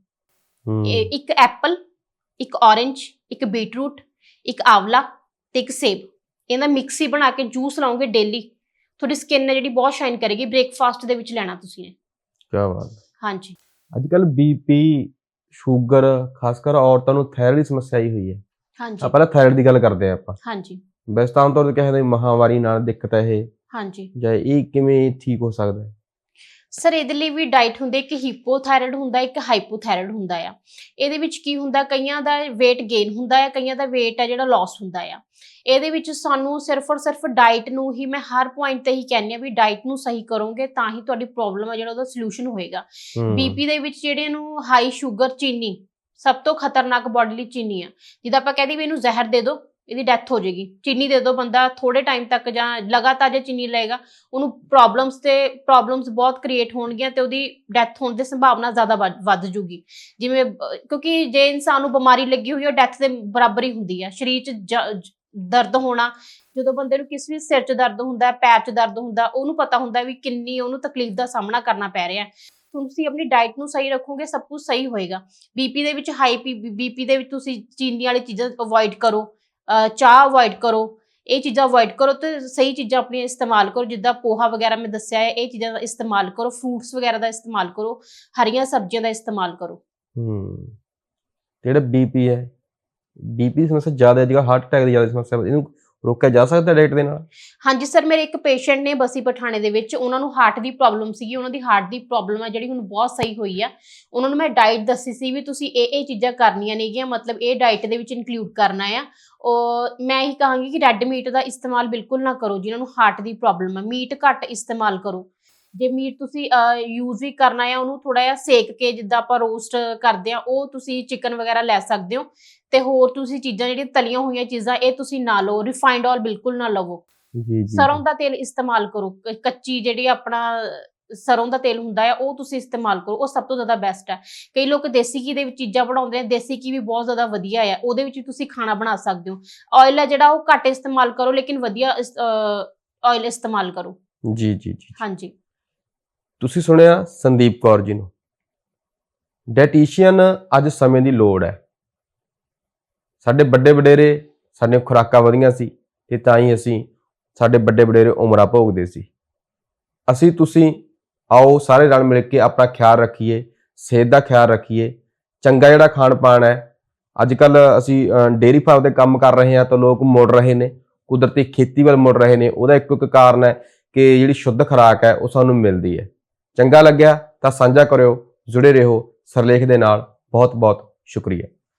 Speaker 2: ਹੂੰ।
Speaker 1: ਇੱਕ ਐਪਲ ਇੱਕ ਔਰੇਂਜ ਇੱਕ ਬੀਟਰੂਟ ਇੱਕ ਆਵਲਾ ਤੇ ਇੱਕ ਸੇਬ। ਇਹਦਾ ਮਿਕਸੀ ਬਣਾ ਕੇ ਜੂਸ ਲਾਓਗੇ ਡੇਲੀ ਤੁਹਾਡੀ ਸਕਿਨ ਜਿਹੜੀ ਬਹੁਤ ਸ਼ਾਈਨ ਕਰੇਗੀ। ਬ੍ਰੇਕਫਾਸਟ ਦੇ ਵਿੱਚ ਲੈਣਾ ਤੁਸੀਂ ਇਹ।
Speaker 2: ਕੀ ਬਾਤ।
Speaker 1: ਹਾਂਜੀ।
Speaker 2: ਅੱਜ ਕੱਲ ਬੀਪੀ ਸ਼ੂਗਰ ਖਾਸ ਕਰ ਔਰਤਾਂ ਨੂੰ ਥਾਇਰਾਇਡ ਦੀ ਸਮੱਸਿਆ ਆਈ ਹੋਈ ਹੈ।
Speaker 1: ਹਾਂਜੀ।
Speaker 2: ਆ ਪਹਿਲਾਂ ਥਾਇਰਾਇਡ ਦੀ ਗੱਲ ਕਰਦੇ ਆ ਆਪਾਂ।
Speaker 1: ਹਾਂਜੀ।
Speaker 2: ਵੈਸੇ ਤਾਂ ਆਮ ਤੌਰ ਤੇ ਕਹਿੰਦੇ ਮਹਾਵਾਰੀ ਨਾਲ ਦਿੱਕਤ ਹੈ ਇਹ।
Speaker 1: ਹਾਂਜੀ।
Speaker 2: ਜਾਂ ਇਹ ਕਿਵੇਂ ਠੀਕ ਹੋ ਸਕਦਾ ਹੈ?
Speaker 1: ਸਰ ਇਹਦੇ ਲਈ ਵੀ ਡਾਈਟ ਹੁੰਦੀ ਇੱਕ ਹਿਪੋਥਾਇਰਾਇਡ ਹੁੰਦਾ ਇੱਕ ਹਾਈਪੋਥਾਇਰਾਇਡ ਹੁੰਦਾ ਆ। ਇਹਦੇ ਵਿੱਚ ਕੀ ਹੁੰਦਾ ਕਈਆਂ ਦਾ weight gain ਹੁੰਦਾ ਹੈ ਕਈਆਂ ਦਾ weight ਹੈ ਜਿਹੜਾ loss ਹੁੰਦਾ ਆ। ਇਹਦੇ ਵਿੱਚ ਸਾਨੂੰ ਸਿਰਫ ਔਰ ਸਿਰਫ ਡਾਈਟ ਨੂੰ ਹੀ ਮੈਂ ਹਰ ਪੁਆਇੰਟ ਤੇ ਹੀ ਕਹਿੰਦੀ ਆ ਵੀ ਡਾਈਟ ਨੂੰ ਸਹੀ ਕਰੋਗੇ ਤਾਂ ਹੀ ਤੁਹਾਡੀ ਪ੍ਰੋਬਲਮ ਹੈ ਜਿਹੜਾ ਉਹਦਾ ਸੋਲੂਸ਼ਨ ਹੋਏਗਾ। ਬੀਪੀ ਦੇ ਵਿੱਚ ਜਿਹੜੇ ਨੂੰ ਹਾਈ ਸ਼ੂਗਰ ਚੀਨੀ ਸਭ ਤੋਂ ਖਤਰਨਾਕ ਬਾਡੀ ਲਈ ਚੀਨੀ ਆ ਜਿੱਦਾਂ ਆਪਾਂ ਕਹਦੇ ਵੀ ਇਹਨੂੰ ਜ਼ਹਿਰ ਦੇ ਦਿਓ। ਇਹਦੀ ਡੈਥ ਹੋ ਜਾਏਗੀ। ਚੀਨੀ ਦੇ ਦਿਓ ਬੰਦਾ ਥੋੜੇ ਟਾਈਮ ਤੱਕ ਜਾਂ ਲਗਾਤਾਰ ਜੇ ਚੀਨੀ ਲਏਗਾ, ਉਹਨੂੰ ਪ੍ਰੋਬਲਮਸ ਤੇ ਪ੍ਰੋਬਲਮਸ ਬਹੁਤ ਕ੍ਰੀਏਟ ਹੋਣਗੀਆਂ ਤੇ ਉਹਦੀ ਡੈਥ ਹੋਣ ਦੀ ਸੰਭਾਵਨਾ ਜ਼ਿਆਦਾ ਵੱਧ- ਜੂਗੀ। ਜਿਵੇਂ, ਕਿਉਂਕਿ ਜੇ ਇਨਸਾਨ ਨੂੰ ਬਿਮਾਰੀ ਲੱਗੀ ਹੋਈ ਹੈ ਡੈਥ ਦੇ ਬਰਾਬਰ ਹੀ ਹੁੰਦੀ ਹੈ ਸਰੀਰ 'ਚ ਦਰਦ ਹੋਣਾ, ਜਦੋਂ ਬੰਦੇ ਨੂੰ ਕਿਸੇ ਵੀ ਸਿਰ 'ਚ ਦਰਦ ਹੁੰਦਾ, ਪੈਰ 'ਚ ਦਰਦ ਹੁੰਦਾ, ਉਹਨੂੰ ਪਤਾ ਹੁੰਦਾ ਵੀ ਕਿੰਨੀ ਉਹਨੂੰ ਤਕਲੀਫ ਦਾ ਸਾਹਮਣਾ ਕਰਨਾ ਪੈ ਰਿਹਾ। ਹੈ ਤੁਸੀਂ ਆਪਣੀ ਡਾਈਟ ਨੂੰ ਸਹੀ ਰੱਖੋਗੇ, ਸਭ ਕੁਝ ਸਹੀ ਹੋਏਗਾ। ਬੀਪੀ ਦੇ ਵਿੱਚ ਹਾਈ ਬੀਪੀ ਦੇ ਵਿੱਚ ਤੁਸੀਂ ਚੀਨੀ ਵਾਲੀ ਚੀਜ਼ਾਂ ਅਵੋਇਡ ਕਰੋ। ਚਾਹ ਅਵੋਇਡ ਕਰੋ। ਇਹ ਚੀਜ਼ਾਂ ਅਵੋਇਡ ਕਰੋ ਤੇ ਸਹੀ ਚੀਜ਼ਾਂ ਆਪਣੀਆਂ ਇਸਤੇਮਾਲ ਕਰੋ। ਜਿੱਦਾਂ ਪੋਹਾ ਵਗੈਰਾ ਮੈਂ ਦੱਸਿਆ ਹੈ, ਇਹ ਚੀਜ਼ਾਂ ਦਾ ਇਸਤੇਮਾਲ ਕਰੋ। ਫਰੂਟਸ ਵਗੈਰਾ ਦਾ ਇਸਤੇਮਾਲ ਕਰੋ। ਹਰੀਆਂ ਸਬਜ਼ੀਆਂ ਦਾ ਇਸਤੇਮਾਲ ਕਰੋ।
Speaker 2: ਹੂੰ। ਤੇ ਜਿਹੜਾ ਬੀਪੀ ਹੈ ਬੀਪੀ ਦੀ ਸਮੱਸਿਆ ਜ਼ਿਆਦਾ ਹੈ ਜਿਹੜਾ ਹਾਰਟ ਅਟੈਕ ਦੀ ਜ਼ਿਆਦਾ ਸਮੱਸਿਆ ਇਹਨੂੰ ਰੋਕਿਆ ਜਾ ਸਕਦਾ ਡਾਈਟ ਦੇ ਨਾਲ?
Speaker 1: ਹਾਂਜੀ ਸਰ ਮੇਰੇ ਇੱਕ ਪੇਸ਼ੈਂਟ ਨੇ ਬਸੀ ਪਠਾਣੇ ਦੇ ਵਿੱਚ, ਉਹਨਾਂ ਨੂੰ ਹਾਰਟ ਦੀ ਪ੍ਰੋਬਲਮ ਸੀਗੀ, ਉਹਨਾਂ ਦੀ ਹਾਰਟ ਦੀ ਪ੍ਰੋਬਲਮ ਹੈ ਜਿਹੜੀ ਹੁਣ ਬਹੁਤ ਸਹੀ ਹੋਈ ਆ। ਉਹਨਾਂ ਨੂੰ ਮੈਂ ਡਾਈਟ ਦੱਸੀ ਸੀ ਵੀ ਤੁਸੀਂ ਇਹ ਇਹ ਚੀਜ਼ਾਂ ਕਰਨੀਆਂ ਨੇਗੀਆਂ, ਮਤਲਬ ਇਹ ਡਾਈਟ ਦੇ ਵਿੱਚ ਇਨਕਲੂਡ ਕਰਨਾ ਆ। ਉਹ, ਮੈਂ ਇਹ ਕਹਾਂਗੀ ਕਿ ਰੈੱਡ ਮੀਟ ਦਾ ਇਸਤੇਮਾਲ ਬਿਲਕੁਲ ਨਾ ਕਰੋ, ਜਿਨ੍ਹਾਂ ਨੂੰ ਹਾਰਟ ਦੀ ਪ੍ਰੋਬਲਮ ਹੈ ਮੀਟ ਘੱਟ ਇਸਤੇਮਾਲ ਕਰੋ। ਜੇ ਮੀਟ ਤੁਸੀਂ ਯੂਜ਼ ਹੀ ਕਰਨਾ ਹੈ ਉਹਨੂੰ ਥੋੜਾ ਜਿਹਾ ਸੇਕ ਕੇ ਜਿੱਦਾਂ ਆਪਾਂ ਰੋਸਟ ਕਰਦੇ ਆ, ਉਹ ਤੁਸੀਂ ਚਿਕਨ ਵਗੈਰਾ ਲੈ ਸਕਦੇ ਹੋ। ਤੇ ਹੋਰ ਤੁਸੀਂ ਚੀਜ਼ਾਂ ਜਿਹੜੀਆਂ ਤਲੀਆਂ ਹੋਈਆਂ ਚੀਜ਼ਾਂ ਇਹ ਤੁਸੀਂ ਨਾ ਲਓ ਰਿਫਾਈਨਡ ਆਇਲ ਬਿਲਕੁਲ ਨਾ ਲਵੋ।
Speaker 2: ਜੀ ਜੀ
Speaker 1: ਸਰੋਂ ਦਾ ਤੇਲ ਇਸਤੇਮਾਲ ਕਰੋ ਕ- ਕੱਚੀ ਜਿਹੜੀ ਆਪਣਾ ਸਰੋਂ ਦਾ ਤੇਲ ਹੁੰਦਾ ਹੈ ਉਹ ਤੁਸੀਂ ਇਸਤੇਮਾਲ ਕਰੋ ਉਹ ਸਭ ਤੋਂ ਜ਼ਿਆਦਾ ਬੈਸਟ ਹੈ। ਕਈ ਲੋਕ ਦੇਸੀ ਘੀ ਦੇ ਵਿੱਚ ਚੀਜ਼ਾਂ ਬਣਾਉਂਦੇ ਨੇ ਦੇਸੀ ਘੀ ਵੀ ਬਹੁਤ ਜ਼ਿਆਦਾ ਵਧੀਆ ਹੈ ਉਹਦੇ ਵਿੱਚ ਵੀ ਤੁਸੀਂ ਖਾਣਾ ਬਣਾ ਸਕਦੇ ਹੋ। ਆਇਲ ਹੈ ਜਿਹੜਾ ਉਹ ਘੱਟ ਇਸਤੇਮਾਲ ਕਰੋ ਲੇਕਿਨ ਵਧੀਆ ਆਇਲ ਇਸਤੇਮਾਲ ਕਰੋ।
Speaker 2: ਜੀ ਜੀ ਜੀ
Speaker 1: ਹਾਂਜੀ।
Speaker 2: ਤੁਸੀਂ ਸੁਣਿਆ ਸੰਦੀਪ ਕੌਰ ਜੀ ਨੂੰ? ਡਾਈਟੀਸ਼ੀਅਨ ਅੱਜ ਸਮੇਂ ਦੀ ਲੋੜ ਹੈ। ਸਾਡੇ ਵੱਡੇ ਵਡੇਰੇ ਸਾਡੀਆਂ ਖੁਰਾਕਾਂ ਵਧੀਆਂ ਸੀ ਤੇ ਤਾਂ ਹੀ ਅਸੀਂ ਸਾਡੇ ਵੱਡੇ ਵਡੇਰੇ ਉਮਰਾਂ ਭੋਗਦੇ ਸੀ। ਅਸੀਂ ਤੁਸੀਂ ਆਓ ਸਾਰੇ ਰਲ ਮਿਲ ਕੇ ਆਪਣਾ ਖਿਆਲ ਰੱਖੀਏ, ਸਿਹਤ ਦਾ ਖਿਆਲ ਰੱਖੀਏ। ਚੰਗਾ ਜਿਹੜਾ ਖਾਣ ਪਾਣ ਹੈ ਅੱਜ ਕੱਲ ਅਸੀਂ ਡੇਰੀ ਫਾਰਮ ਦੇ ਕੰਮ ਕਰ ਰਹੇ ਹਾਂ ਤਾਂ ਲੋਕ ਮੁੜ ਰਹੇ ਨੇ, ਕੁਦਰਤੀ ਖੇਤੀ ਵੱਲ ਮੁੜ ਰਹੇ ਨੇ, ਉਹਦਾ ਇੱਕੋ ਇੱਕ ਕਾਰਨ ਹੈ ਕਿ ਜਿਹੜੀ ਸ਼ੁੱਧ ਖੁਰਾਕ ਹੈ ਉਹ ਸਾਨੂੰ ਮਿਲਦੀ ਹੈ। ਚੰਗਾ ਲੱਗਿਆ ਤਾਂ ਸਾਂਝਾ ਕਰਿਓ, ਜੁੜੇ ਰਹੋ, ਸਰਲੇਖ ਦੇ ਨਾਲ ਬਹੁਤ ਬਹੁਤ ਸ਼ੁਕਰੀਆ।